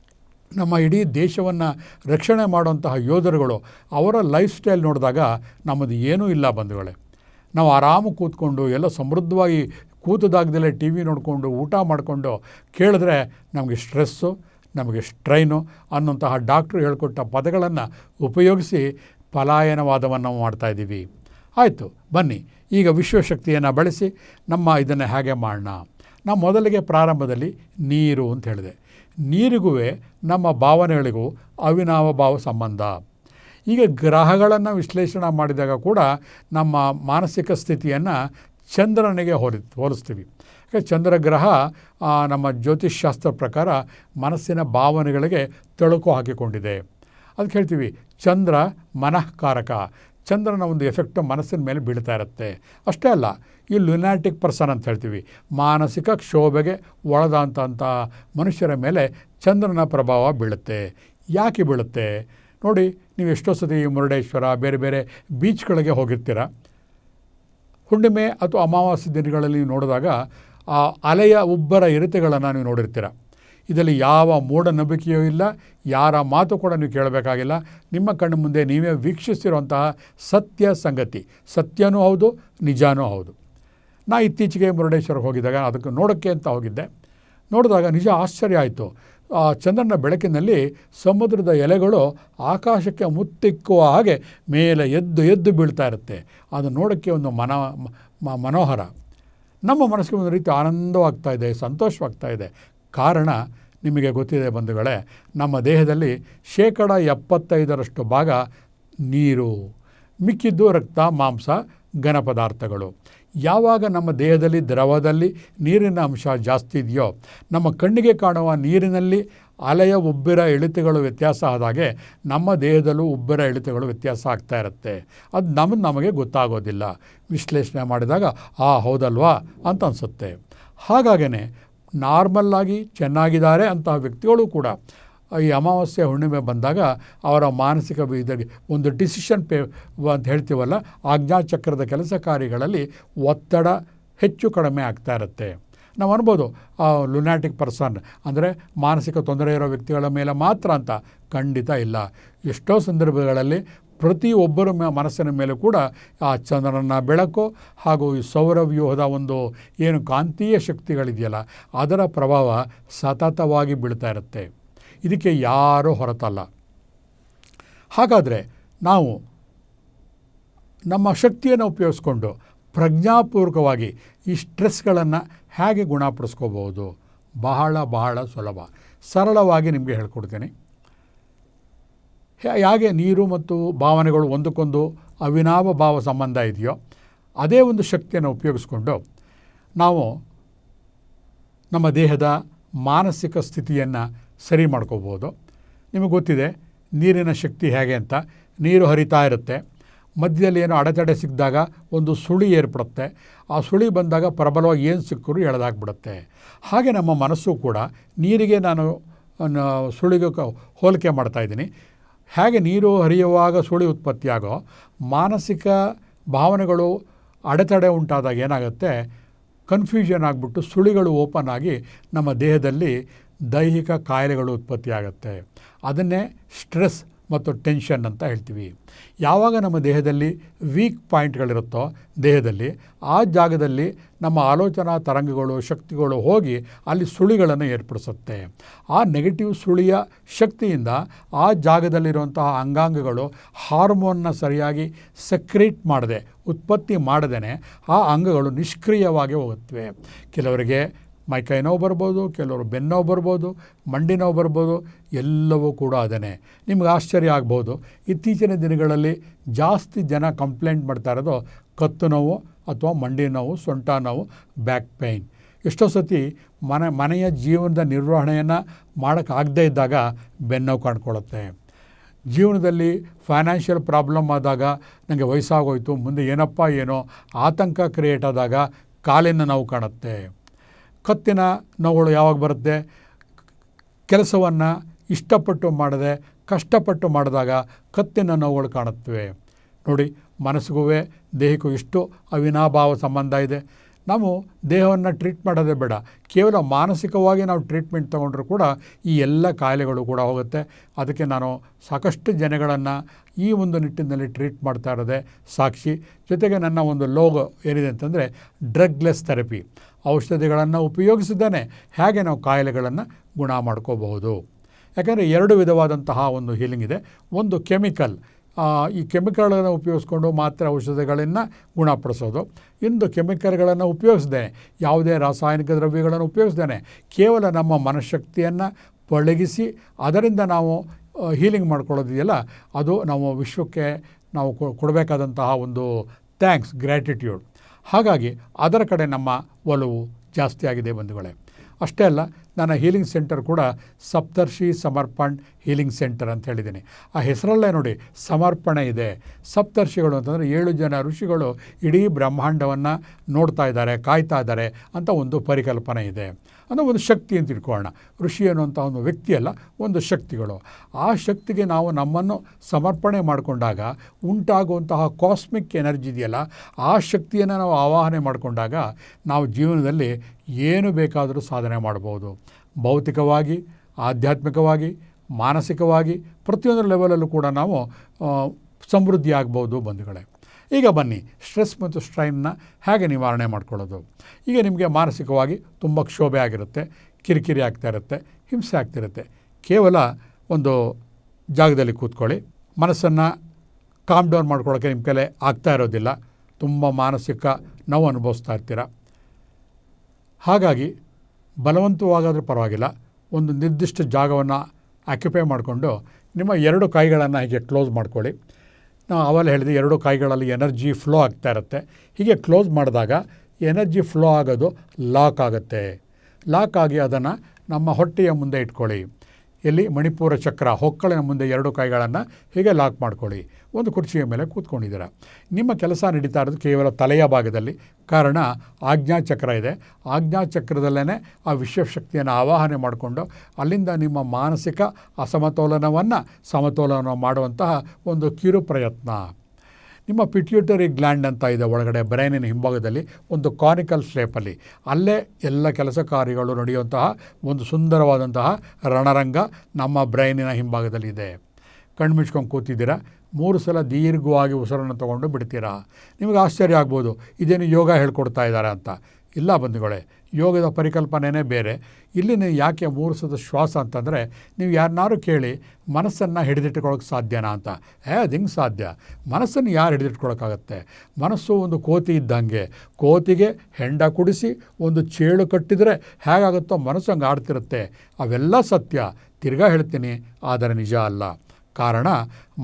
A: ನಮ್ಮ ಇಡೀ ದೇಶವನ್ನು ರಕ್ಷಣೆ ಮಾಡುವಂತಹ ಯೋಧರುಗಳು ಅವರ ಲೈಫ್ ಸ್ಟೈಲ್ ನೋಡಿದಾಗ ನಮ್ಮದು ಏನೂ ಇಲ್ಲ ಬಂಧುಗಳೇ. ನಾವು ಆರಾಮ ಕೂತ್ಕೊಂಡು ಎಲ್ಲ ಸಮೃದ್ಧವಾಗಿ ಕೂತದಾಗದಲ್ಲೇ ಟಿ ವಿ ನೋಡಿಕೊಂಡು ಊಟ ಮಾಡಿಕೊಂಡು ಕೇಳಿದ್ರೆ ನಮಗೆ ಸ್ಟ್ರೆಸ್ಸು, ನಮಗೆ ಸ್ಟ್ರೈನು ಅನ್ನುವಂತಹ ಡಾಕ್ಟ್ರು ಹೇಳಿಕೊಟ್ಟ ಪದಗಳನ್ನು ಉಪಯೋಗಿಸಿ ಪಲಾಯನವಾದವನ್ನು ಮಾಡ್ತಾಯಿದ್ದೀವಿ ಆಯಿತು, ಬನ್ನಿ, ಈಗ ವಿಶ್ವಶಕ್ತಿಯನ್ನು ಬಳಸಿ ನಮ್ಮ ಇದನ್ನು ಹೇಗೆ ಮಾಡೋಣ? ನಾವು ಮೊದಲಿಗೆ ಪ್ರಾರಂಭದಲ್ಲಿ ನೀರು ಅಂತ ಹೇಳಿದೆ. ನೀರಿಗೂ ನಮ್ಮ ಭಾವನೆಗಳಿಗೂ ಅವಿನಾವ ಭಾವ ಸಂಬಂಧ. ಈಗ ಗ್ರಹಗಳನ್ನು ವಿಶ್ಲೇಷಣೆ ಮಾಡಿದಾಗ ಕೂಡ ನಮ್ಮ ಮಾನಸಿಕ ಸ್ಥಿತಿಯನ್ನು ಚಂದ್ರನಿಗೆ ಹೋರಿ ಹೋಲಿಸ್ತೀವಿ. ಚಂದ್ರ ಗ್ರಹ ನಮ್ಮ ಜ್ಯೋತಿಷ್ಶಾಸ್ತ್ರ ಪ್ರಕಾರ ಮನಸ್ಸಿನ ಭಾವನೆಗಳಿಗೆ ತಳುಕು ಹಾಕಿಕೊಂಡಿದೆ. ಅದಕ್ಕೆ ಹೇಳ್ತೀವಿ, ಚಂದ್ರ ಮನಃಕಾರಕ. ಚಂದ್ರನ ಒಂದು ಎಫೆಕ್ಟು ಮನಸ್ಸಿನ ಮೇಲೆ ಬೀಳ್ತಾ ಇರುತ್ತೆ. ಅಷ್ಟೇ ಅಲ್ಲ, ಈ ಲುನಾಟಿಕ್ ಪರ್ಸನ್ ಅಂತ ಹೇಳ್ತೀವಿ, ಮಾನಸಿಕ ಕ್ಷೋಭೆಗೆ ಒಳದಂಥ ಮನುಷ್ಯರ ಮೇಲೆ ಚಂದ್ರನ ಪ್ರಭಾವ ಬೀಳುತ್ತೆ. ಯಾಕೆ ಬೀಳುತ್ತೆ? ನೋಡಿ, ನೀವು ಎಷ್ಟೋ ಸತಿ ಮುರುಡೇಶ್ವರ, ಬೇರೆ ಬೇರೆ ಬೀಚ್ಗಳಿಗೆ ಹೋಗಿರ್ತೀರ. ಹುಣ್ಣಿಮೆ ಅಥವಾ ಅಮಾವಾಸ್ಯೆ ದಿನಗಳಲ್ಲಿ ನೋಡಿದಾಗ ಆ ಅಲೆಯ ಉಬ್ಬರ ಇರಿತೆಗಳನ್ನು ನೀವು ನೋಡಿರ್ತೀರ. ಇದರಲ್ಲಿ ಯಾವ ಮೂಢನಂಬಿಕೆಯೂ ಇಲ್ಲ, ಯಾರ ಮಾತು ಕೂಡ ನೀವು ಕೇಳಬೇಕಾಗಿಲ್ಲ. ನಿಮ್ಮ ಕಣ್ಣು ಮುಂದೆ ನೀವೇ ವೀಕ್ಷಿಸಿರುವಂತಹ ಸತ್ಯ ಸಂಗತಿ. ಸತ್ಯನೂ ಹೌದು, ನಿಜಾನೂ ಹೌದು. ನಾ ಇತ್ತೀಚೆಗೆ ಮುರುಡೇಶ್ವರಕ್ಕೆ ಹೋಗಿದ್ದಾಗ ಅದಕ್ಕೆ ನೋಡೋಕ್ಕೆ ಅಂತ ಹೋಗಿದ್ದೆ. ನೋಡಿದಾಗ ನಿಜ ಆಶ್ಚರ್ಯ ಆಯಿತು. ಆ ಚಂದ್ರನ ಬೆಳಕಿನಲ್ಲಿ ಸಮುದ್ರದ ಎಲೆಗಳು ಆಕಾಶಕ್ಕೆ ಮುತ್ತಿಕ್ಕುವ ಹಾಗೆ ಮೇಲೆ ಎದ್ದು ಎದ್ದು ಬೀಳ್ತಾ ಇರುತ್ತೆ. ಅದು ನೋಡೋಕ್ಕೆ ಒಂದು ಮನ ಮನೋಹರ. ನಮ್ಮ ಮನಸ್ಸಿಗೆ ಒಂದು ರೀತಿ ಆನಂದವಾಗ್ತಾ ಇದೆ, ಸಂತೋಷವಾಗ್ತಾ ಇದೆ. ಕಾರಣ ನಿಮಗೆ ಗೊತ್ತಿದೆ ಬಂಧುಗಳೇ, ನಮ್ಮ ದೇಹದಲ್ಲಿ ಶೇಕಡ ಎಪ್ಪತ್ತೈದರಷ್ಟು ಭಾಗ ನೀರು, ಮಿಕ್ಕಿದ್ದು ರಕ್ತ, ಮಾಂಸ, ಘನ ಪದಾರ್ಥಗಳು. ಯಾವಾಗ ನಮ್ಮ ದೇಹದಲ್ಲಿ ದ್ರವದಲ್ಲಿ ನೀರಿನ ಅಂಶ ಜಾಸ್ತಿ ಇದೆಯೋ, ನಮ್ಮ ಕಣ್ಣಿಗೆ ಕಾಣುವ ನೀರಿನಲ್ಲಿ ಅಲೆಯ ಉಬ್ಬಿರ ಇಳಿತಗಳು ವ್ಯತ್ಯಾಸ ಆದಾಗೆ ನಮ್ಮ ದೇಹದಲ್ಲೂ ಉಬ್ಬಿರ ಇಳಿತಗಳು ವ್ಯತ್ಯಾಸ ಆಗ್ತಾ ಇರುತ್ತೆ. ಅದು ನಮ್ಮ ನಮಗೆ ಗೊತ್ತಾಗೋದಿಲ್ಲ. ವಿಶ್ಲೇಷಣೆ ಮಾಡಿದಾಗ, ಆ, ಹೌದಲ್ವಾ? ಅಂತ ಅನಿಸುತ್ತೆ. ಹಾಗಾಗೇ ನಾರ್ಮಲ್ಲಾಗಿ ಚೆನ್ನಾಗಿದ್ದಾರೆ ಅಂತಹ ವ್ಯಕ್ತಿಗಳು ಕೂಡ ಈ ಅಮಾವಾಸ್ಯೆ ಹುಣ್ಣಿಮೆ ಬಂದಾಗ ಅವರ ಮಾನಸಿಕ ಇದಕ್ಕೆ ಒಂದು ಡಿಸಿಷನ್ ಪೇ ಅಂತ ಹೇಳ್ತೀವಲ್ಲ ಆಜ್ಞಾಚಕ್ರದ ಕೆಲಸ ಕಾರ್ಯಗಳಲ್ಲಿ ಒತ್ತಡ ಹೆಚ್ಚು ಕಡಿಮೆ ಆಗ್ತಾ ಇರುತ್ತೆ. ನಾವು ಅನ್ಬೋದು ಲುನಾಟಿಕ್ ಪರ್ಸನ್ ಅಂದರೆ ಮಾನಸಿಕ ತೊಂದರೆ ಇರೋ ವ್ಯಕ್ತಿಗಳ ಮೇಲೆ ಮಾತ್ರ ಅಂತ ಖಂಡಿತ ಇಲ್ಲ. ಎಷ್ಟೋ ಸಂದರ್ಭಗಳಲ್ಲಿ ಪ್ರತಿಯೊಬ್ಬರ ಮನಸ್ಸಿನ ಮೇಲೆ ಕೂಡ ಆ ಚಂದ್ರನ ಬೆಳಕು ಹಾಗೂ ಈ ಸೌರವ್ಯೂಹದ ಒಂದು ಏನು ಕಾಂತೀಯ ಶಕ್ತಿಗಳಿದೆಯಲ್ಲ, ಅದರ ಪ್ರಭಾವ ಸತತವಾಗಿ ಬೀಳ್ತಾ ಇರುತ್ತೆ. ಇದಕ್ಕೆ ಯಾರೂ ಹೊರತಲ್ಲ. ಹಾಗಾದರೆ ನಾವು ನಮ್ಮ ಶಕ್ತಿಯನ್ನು ಉಪಯೋಗಿಸ್ಕೊಂಡು ಪ್ರಜ್ಞಾಪೂರ್ವಕವಾಗಿ ಈ ಸ್ಟ್ರೆಸ್ಗಳನ್ನು ಹೇಗೆ ಗುಣಪಡಿಸ್ಕೋಬೋದು ಬಹಳ ಬಹಳ ಸುಲಭ. ಸರಳವಾಗಿ ನಿಮಗೆ ಹೇಳ್ಕೊಡ್ತೀನಿ. ಹೇಗೆ ನೀರು ಮತ್ತು ಭಾವನೆಗಳು ಒಂದಕ್ಕೊಂದು ಅವಿನಾವ ಭಾವ ಸಂಬಂಧ ಇದೆಯೋ, ಅದೇ ಒಂದು ಶಕ್ತಿಯನ್ನು ಉಪಯೋಗಿಸ್ಕೊಂಡು ನಾವು ನಮ್ಮ ದೇಹದ ಮಾನಸಿಕ ಸ್ಥಿತಿಯನ್ನು ಸರಿ ಮಾಡ್ಕೋಬೋದು. ನಿಮಗೆ ಗೊತ್ತಿದೆ, ನೀರಿನ ಶಕ್ತಿ ಹೇಗೆ ಅಂತ. ನೀರು ಹರಿತಾ ಇರುತ್ತೆ. ಮಧ್ಯದಲ್ಲಿ ಏನೋ ಅಡೆತಡೆ ಸಿಕ್ಕಿದಾಗ ಒಂದು ಸುಳಿ ಏರ್ಪಡುತ್ತೆ. ಆ ಸುಳಿ ಬಂದಾಗ ಪ್ರಬಲವಾಗಿ ಏನು ಸಿಕ್ಕರೂ ಎಳೆದಾಗ್ಬಿಡುತ್ತೆ. ಹಾಗೆ ನಮ್ಮ ಮನಸ್ಸು ಕೂಡ ನೀರಿಗೆ ನಾನು ಸುಳಿಗೆ ಹೋಲಿಕೆ ಮಾಡ್ತಾಯಿದ್ದೀನಿ ಹೇಗೆ ನೀರು ಹರಿಯುವಾಗ ಸುಳಿ ಉತ್ಪತ್ತಿಯಾಗೋ ಮಾನಸಿಕ ಭಾವನೆಗಳು ಅಡೆತಡೆ ಉಂಟಾದಾಗ ಏನಾಗುತ್ತೆ? ಕನ್ಫ್ಯೂಷನ್ ಆಗಿಬಿಟ್ಟು ಸುಳಿಗಳು ಓಪನ್ ಆಗಿ ನಮ್ಮ ದೇಹದಲ್ಲಿ ದೈಹಿಕ ಕಾಯಿಲೆಗಳು ಉತ್ಪತ್ತಿಯಾಗುತ್ತೆ. ಅದನ್ನೇ ಸ್ಟ್ರೆಸ್ ಮತ್ತು ಟೆನ್ಷನ್ ಅಂತ ಹೇಳ್ತೀವಿ. ಯಾವಾಗ ನಮ್ಮ ದೇಹದಲ್ಲಿ ವೀಕ್ ಪಾಯಿಂಟ್ಗಳಿರುತ್ತೋ ದೇಹದಲ್ಲಿ ಆ ಜಾಗದಲ್ಲಿ ನಮ್ಮ ಆಲೋಚನಾ ತರಂಗಗಳು, ಶಕ್ತಿಗಳು ಹೋಗಿ ಅಲ್ಲಿ ಸುಳಿಗಳನ್ನು ಏರ್ಪಡಿಸುತ್ತೆ. ಆ ನೆಗೆಟಿವ್ ಸುಳಿಯ ಶಕ್ತಿಯಿಂದ ಆ ಜಾಗದಲ್ಲಿರುವಂತಹ ಅಂಗಾಂಗಗಳು ಹಾರ್ಮೋನ್ನ ಸರಿಯಾಗಿ ಸೆಕ್ರೇಟ್ ಮಾಡದೆ, ಉತ್ಪತ್ತಿ ಮಾಡದೇ ಆ ಅಂಗಗಳು ನಿಷ್ಕ್ರಿಯವಾಗಿ ಹೋಗುತ್ತವೆ. ಕೆಲವರಿಗೆ ಮೈಕೈ ನೋವು ಬರ್ಬೋದು, ಕೆಲವರು ಬೆನ್ನೋವು ಬರ್ಬೋದು ಮಂಡಿ ನೋವು ಬರ್ಬೋದು, ಎಲ್ಲವೂ ಕೂಡ ಅದೇ ನಿಮ್ಗೆ ಆಶ್ಚರ್ಯ ಆಗ್ಬೋದು. ಇತ್ತೀಚಿನ ದಿನಗಳಲ್ಲಿ ಜಾಸ್ತಿ ಜನ ಕಂಪ್ಲೇಂಟ್ ಮಾಡ್ತಾ ಇರೋದು ಕತ್ತು ನೋವು ಅಥವಾ ಮಂಡಿ ನೋವು, ಸೊಂಟ ನೋವು, ಬ್ಯಾಕ್ ಪೇಯ್ನ್ ಎಷ್ಟೋ ಸತಿ ಮನೆ, ಮನೆಯ ಜೀವನದ ನಿರ್ವಹಣೆಯನ್ನು ಮಾಡೋಕ್ಕಾಗದೇ ಇದ್ದಾಗ ಬೆನ್ನೋವು ಕಾಣ್ಕೊಳ್ಳುತ್ತೆ. ಜೀವನದಲ್ಲಿ ಫೈನಾನ್ಷಿಯಲ್ ಪ್ರಾಬ್ಲಮ್ ಆದಾಗ ನನಗೆ ವಯಸ್ಸಾಗೋಯ್ತು, ಮುಂದೆ ಏನಪ್ಪ ಏನೋ ಆತಂಕ ಕ್ರಿಯೇಟ್ ಆದಾಗ ಕಾಲಿನ ನೋವು ಕಾಣುತ್ತೆ. ಕತ್ತಿನ ನೋವುಗಳು ಯಾವಾಗ ಬರುತ್ತೆ? ಕೆಲಸವನ್ನು ಇಷ್ಟಪಟ್ಟು ಮಾಡದೆ, ಕಷ್ಟಪಟ್ಟು ಮಾಡಿದಾಗ ಕತ್ತಿನ ನೋವುಗಳು ಕಾಣುತ್ತವೆ. ನೋಡಿ ಮನಸ್ಸಿಗೂ ದೇಹಕ್ಕೂ ಇಷ್ಟು ಅವಿನಾಭಾವ ಸಂಬಂಧ ಇದೆ. ನಾವು ದೇಹವನ್ನು ಟ್ರೀಟ್ ಮಾಡೋದೇ ಬೇಡ. ಕೇವಲ ಮಾನಸಿಕವಾಗಿ ನಾವು ಟ್ರೀಟ್ಮೆಂಟ್ ತೊಗೊಂಡ್ರೂ ಕೂಡ ಈ ಎಲ್ಲ ಕಾಯಿಲೆಗಳು ಕೂಡ ಹೋಗುತ್ತೆ. ಅದಕ್ಕೆ ನಾನು ಸಾಕಷ್ಟು ಜನಗಳನ್ನು ಈ ಒಂದು ನಿಟ್ಟಿನಲ್ಲಿ ಟ್ರೀಟ್ ಮಾಡ್ತಾ ಇರೋದೇ ಸಾಕ್ಷಿ. ಜೊತೆಗೆ ನನ್ನ ಒಂದು ಲೋಗೋ ಏನಿದೆ ಅಂತಂದರೆ ಡ್ರಗ್ಲೆಸ್ ಥೆರಪಿ. ಔಷಧಿಗಳನ್ನು ಉಪಯೋಗಿಸಿದ್ದಾನೆ. ಹೇಗೆ ನಾವು ಕಾಯಿಲೆಗಳನ್ನು ಗುಣ ಮಾಡ್ಕೋಬಹುದು? ಯಾಕೆಂದರೆ ಎರಡು ವಿಧವಾದಂತಹ ಒಂದು ಹೀಲಿಂಗ್ ಇದೆ. ಒಂದು ಕೆಮಿಕಲ್. ಈ ಕೆಮಿಕಲ್ಗಳನ್ನು ಉಪಯೋಗಿಸ್ಕೊಂಡು ಮಾತ್ರ ಔಷಧಿಗಳನ್ನು ಗುಣಪಡಿಸೋದು. ಇಂದು ಕೆಮಿಕಲ್ಗಳನ್ನು ಉಪಯೋಗಿಸ್ದೇನೆ. ಯಾವುದೇ ರಾಸಾಯನಿಕ ದ್ರವ್ಯಗಳನ್ನು ಉಪಯೋಗಿಸ್ದೇನೆ. ಕೇವಲ ನಮ್ಮ ಮನಃಶಕ್ತಿಯನ್ನು ಪಳಗಿಸಿ ಅದರಿಂದ ನಾವು ಹೀಲಿಂಗ್ ಮಾಡ್ಕೊಳ್ಳೋದಿದೆಯಲ್ಲ, ಅದು ನಾವು ವಿಶ್ವಕ್ಕೆ ನಾವು ಕೊಡಬೇಕಾದಂತಹ ಒಂದು ಥ್ಯಾಂಕ್ಸ್ ಗ್ರ್ಯಾಟಿಟ್ಯೂಡ್ ಹಾಗಾಗಿ ಅದರ ಕಡೆ ನಮ್ಮ ಒಲವು ಜಾಸ್ತಿ ಆಗಿದೆ ಬಂಧುಗಳೇ. ಅಷ್ಟೇ ಅಲ್ಲ, ನನ್ನ ಹೀಲಿಂಗ್ ಸೆಂಟರ್ ಕೂಡ ಸಪ್ತರ್ಷಿ ಸಮರ್ಪಣ್ ಹೀಲಿಂಗ್ ಸೆಂಟರ್ ಅಂತ ಹೇಳಿದ್ದೀನಿ. ಆ ಹೆಸರಲ್ಲೇ ನೋಡಿ, ಸಮರ್ಪಣೆ ಇದೆ. ಸಪ್ತರ್ಷಿಗಳು ಅಂತಂದರೆ ಏಳು ಜನ ಋಷಿಗಳು ಇಡೀ ಬ್ರಹ್ಮಾಂಡವನ್ನು ನೋಡ್ತಾ ಇದ್ದಾರೆ, ಕಾಯ್ತಾ ಇದ್ದಾರೆ ಅಂತ ಒಂದು ಪರಿಕಲ್ಪನೆ ಇದೆ. ಅಂದರೆ ಒಂದು ಶಕ್ತಿ ಅಂತ ತಿಳ್ಕೊಳ್ಳೋಣ. ಋಷಿ ಅನ್ನುವಂಥ ಒಂದು ವ್ಯಕ್ತಿಯಲ್ಲ ಒಂದು ಶಕ್ತಿಗಳು. ಆ ಶಕ್ತಿಗೆ ನಾವು ನಮ್ಮನ್ನು ಸಮರ್ಪಣೆ ಮಾಡಿಕೊಂಡಾಗ, ಉಂಟಾಗುವಂತಹ ಕಾಸ್ಮಿಕ್ ಎನರ್ಜಿ ಇದೆಯಲ್ಲ, ಆ ಶಕ್ತಿಯನ್ನು ನಾವು ಆವಾಹನೆ ಮಾಡಿಕೊಂಡಾಗ ನಾವು ಜೀವನದಲ್ಲಿ ಏನು ಬೇಕಾದರೂ ಸಾಧನೆ ಮಾಡ್ಬೋದು. ಭೌತಿಕವಾಗಿ, ಆಧ್ಯಾತ್ಮಿಕವಾಗಿ, ಮಾನಸಿಕವಾಗಿ ಪ್ರತಿಯೊಂದು ಲೆವೆಲಲ್ಲೂ ಕೂಡ ನಾವು ಸಮೃದ್ಧಿ ಆಗ್ಬೋದು ಬಂಧುಗಳೇ. ಈಗ ಬನ್ನಿ, ಸ್ಟ್ರೆಸ್ ಮತ್ತು ಸ್ಟ್ರೈನ್ನ ಹೇಗೆ ನಿವಾರಣೆ ಮಾಡ್ಕೊಳ್ಳೋದು? ಈಗ ನಿಮಗೆ ಮಾನಸಿಕವಾಗಿ ತುಂಬ ಕ್ಷೋಭೆ ಆಗಿರುತ್ತೆ, ಕಿರಿಕಿರಿ ಆಗ್ತಾ ಇರುತ್ತೆ, ಹಿಂಸೆ ಆಗ್ತಿರುತ್ತೆ ಕೇವಲ ಒಂದು ಜಾಗದಲ್ಲಿ ಕೂತ್ಕೊಳ್ಳಿ. ಮನಸ್ಸನ್ನು ಕಾಮ್ ಡೌನ್ ಮಾಡ್ಕೊಳ್ಳೋಕ್ಕೆ ನಿಮ್ಮ ಕೈಲೇ ಆಗ್ತಾ ಇರೋದಿಲ್ಲ. ತುಂಬ ಮಾನಸಿಕ ನೋವು ಅನುಭವಿಸ್ತಾ ಇರ್ತೀರ. ಹಾಗಾಗಿ ಬಲವಂತವಾಗಾದರೂ ಪರವಾಗಿಲ್ಲ. ಒಂದು ನಿರ್ದಿಷ್ಟ ಜಾಗವನ್ನು ಆಕ್ಯುಪೈ ಮಾಡಿಕೊಂಡು ನಿಮ್ಮ ಎರಡು ಕೈಗಳನ್ನು ಹೀಗೆ ಕ್ಲೋಸ್ ಮಾಡ್ಕೊಳ್ಳಿ. ನಾವು ಅವೆಲ್ಲ ಹೇಳಿದೆ, ಎರಡು ಕಾಯಿಗಳಲ್ಲಿ ಎನರ್ಜಿ ಫ್ಲೋ ಆಗ್ತಾ ಇರುತ್ತೆ. ಹೀಗೆ ಕ್ಲೋಸ್ ಮಾಡಿದಾಗ ಎನರ್ಜಿ ಫ್ಲೋ ಆಗೋದು ಲಾಕ್ ಆಗುತ್ತೆ. ಲಾಕ್ ಆಗಿ ಅದನ್ನು ನಮ್ಮ ಹೊಟ್ಟೆಯ ಮುಂದೆ ಇಟ್ಕೊಳ್ಳಿ. ಎಲ್ಲಿ ಮಣಿಪುರ ಚಕ್ರ ಹೊಕ್ಕಳಿನ ಮುಂದೆ ಎರಡು ಕೈಗಳನ್ನು ಹೀಗೆ ಲಾಕ್ ಮಾಡ್ಕೊಳ್ಳಿ. ಒಂದು ಕುರ್ಚಿಯ ಮೇಲೆ ಕೂತ್ಕೊಂಡಿದ್ದೀರ. ನಿಮ್ಮ ಕೆಲಸ ನಡೀತಾ ಇರೋದು ಕೇವಲ ತಲೆಯ ಭಾಗದಲ್ಲಿ. ಕಾರಣ ಆಜ್ಞಾಚಕ್ರ ಇದೆ. ಆಜ್ಞಾಚಕ್ರದಲ್ಲೇ ಆ ವಿಶ್ವಶಕ್ತಿಯನ್ನು ಆವಾಹನೆ ಮಾಡಿಕೊಂಡು ಅಲ್ಲಿಂದ ನಿಮ್ಮ ಮಾನಸಿಕ ಅಸಮತೋಲನವನ್ನು ಸಮತೋಲನ ಮಾಡುವಂತಹ ಒಂದು ಕಿರು ಪ್ರಯತ್ನ ನಿಮ್ಮ ಪಿಟ್ಯೂಟರಿ ಗ್ಲ್ಯಾಂಡ್ ಅಂತ ಇದೆ ಒಳಗಡೆ ಬ್ರೈನಿನ ಹಿಂಭಾಗದಲ್ಲಿ ಒಂದು ಕಾನಿಕಲ್ ಶೇಪಲ್ಲಿ ಅಲ್ಲೇ. ಎಲ್ಲ ಕೆಲಸ ಕಾರ್ಯಗಳು ನಡೆಯುವಂತಹ ಒಂದು ಸುಂದರವಾದಂತಹ ರಣರಂಗ ನಮ್ಮ ಬ್ರೈನಿನ ಹಿಂಭಾಗದಲ್ಲಿದೆ ಕಣ್ಣು ಕಣ್ಮಿಚ್ಕೊಂಡು ಕೂತಿದ್ದೀರಾ? ಮೂರು ಸಲ ದೀರ್ಘವಾಗಿ ಉಸಿರನ್ನು ತಗೊಂಡು ಬಿಡ್ತೀರಾ? ನಿಮಗೆ ಆಶ್ಚರ್ಯ ಆಗ್ಬೋದು. ಇದೇನು ಯೋಗ ಹೇಳ್ಕೊಡ್ತಾ ಇದ್ದಾರೆ ಅಂತ. ಇಲ್ಲ ಬಂಧುಗಳೇ ಯೋಗದ ಪರಿಕಲ್ಪನೆಯೇ ಬೇರೆ. ಇಲ್ಲಿ ನೀವು ಯಾಕೆ ಮೂರು ಸದ ಶ್ವಾಸ ಅಂತಂದರೆ, ನೀವು ಯಾರನ್ನಾರು ಕೇಳಿ, ಮನಸ್ಸನ್ನು ಹಿಡಿದಿಟ್ಕೊಳ್ಳೋಕೆ ಸಾಧ್ಯನಾ ಅಂತ. ಹೇ ಅದು ಹಿಂಗೆ ಸಾಧ್ಯ? ಮನಸ್ಸನ್ನು ಯಾರು ಹಿಡಿದಿಟ್ಕೊಳ್ಳೋಕ್ಕಾಗತ್ತೆ ಮನಸ್ಸು ಒಂದು ಕೋತಿ ಇದ್ದಂಗೆ. ಕೋತಿಗೆ ಹೆಂಡ ಕುಡಿಸಿ, ಒಂದು ಚೇಳು ಕಟ್ಟಿದರೆ ಹೇಗಾಗುತ್ತೋ ಮನಸ್ಸು ಹಂಗೆ ಆಡ್ತಿರುತ್ತೆ. ಅವೆಲ್ಲ ಸತ್ಯ. ತಿರ್ಗಾ ಹೇಳ್ತೀನಿ, ಆದರೆ ನಿಜ ಅಲ್ಲ. ಕಾರಣ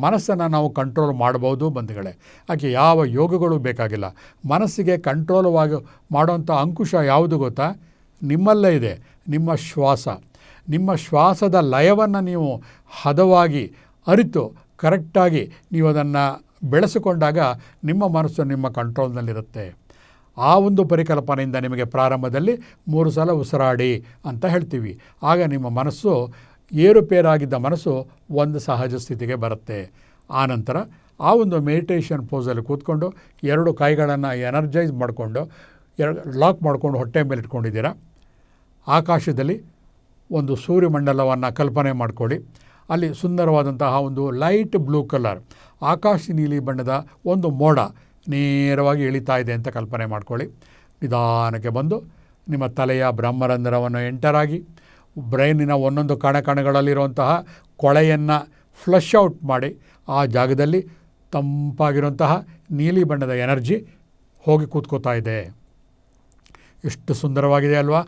A: ಮನಸ್ಸನ್ನು ನಾವು ಕಂಟ್ರೋಲ್ ಮಾಡ್ಬೋದು ಬಂಧುಗಳೇ. ಆಕೆ ಯಾವ ಯೋಗಗಳು ಬೇಕಾಗಿಲ್ಲ. ಮನಸ್ಸಿಗೆ ಕಂಟ್ರೋಲ್ವಾಗಿ ಮಾಡುವಂಥ ಅಂಕುಶ ಯಾವುದು ಗೊತ್ತಾ? ನಿಮ್ಮಲ್ಲೇ ಇದೆ. ನಿಮ್ಮ ಶ್ವಾಸ. ನಿಮ್ಮ ಶ್ವಾಸದ ಲಯವನ್ನು ನೀವು ಹದವಾಗಿ, ಅರಿತು ಕರೆಕ್ಟಾಗಿ ನೀವು ಅದನ್ನು ಬೆಳೆಸಿಕೊಂಡಾಗ ನಿಮ್ಮ ಮನಸ್ಸು ನಿಮ್ಮ ಕಂಟ್ರೋಲ್ನಲ್ಲಿರುತ್ತೆ ಆ ಒಂದು ಪರಿಕಲ್ಪನೆಯಿಂದ ನಿಮಗೆ ಪ್ರಾರಂಭದಲ್ಲಿ ಮೂರು ಸಲ ಉಸಿರಾಡಿ ಅಂತ ಹೇಳ್ತೀವಿ. ಆಗ ನಿಮ್ಮ ಮನಸ್ಸು ಏರುಪೇರಾಗಿದ್ದ ಮನಸ್ಸು ಒಂದು ಸಹಜ ಸ್ಥಿತಿಗೆ ಬರುತ್ತೆ. ಆನಂತರ ಆ ಒಂದು ಮೆಡಿಟೇಷನ್ ಪೋಸಲ್ಲಿ ಕೂತ್ಕೊಂಡು ಎರಡು ಕೈಗಳನ್ನು ಎನರ್ಜೈಸ್ ಮಾಡಿಕೊಂಡು, ಎರಡು ಲಾಕ್ ಮಾಡಿಕೊಂಡು ಹೊಟ್ಟೆ ಮೇಲೆ ಇಟ್ಕೊಂಡಿದ್ದೀರಾ? ಆಕಾಶದಲ್ಲಿ ಒಂದು ಸೂರ್ಯಮಂಡಲವನ್ನು ಕಲ್ಪನೆ ಮಾಡಿಕೊಳ್ಳಿ. ಅಲ್ಲಿ ಸುಂದರವಾದಂತಹ ಒಂದು ಲೈಟ್ ಬ್ಲೂ ಕಲರ್ ಆಕಾಶ ನೀಲಿ ಬಣ್ಣದ ಒಂದು ಮೋಡ ನೇರವಾಗಿ ಇಳಿತಾ ಇದೆ ಅಂತ ಕಲ್ಪನೆ ಮಾಡ್ಕೊಳ್ಳಿ. ನಿಧಾನಕ್ಕೆ ಬಂದು ನಿಮ್ಮ ತಲೆಯ ಬ್ರಹ್ಮರಂಧ್ರವನ್ನು ಎಂಟರಾಗಿ ಬ್ರೈನಿನ ಒಂದೊಂದು ಕಣಕಣಗಳಲ್ಲಿರುವಂತಹ ಕೊಳೆಯನ್ನು ಫ್ಲಶ್ ಔಟ್ ಮಾಡಿ ಆ ಜಾಗದಲ್ಲಿ ತಂಪಾಗಿರುವಂತಹ ನೀಲಿ ಬಣ್ಣದ ಎನರ್ಜಿ ಹೋಗಿ ಕೂತ್ಕೋತಾ ಇದೆ. ಎಷ್ಟು ಸುಂದರವಾಗಿದೆ ಅಲ್ವಾ?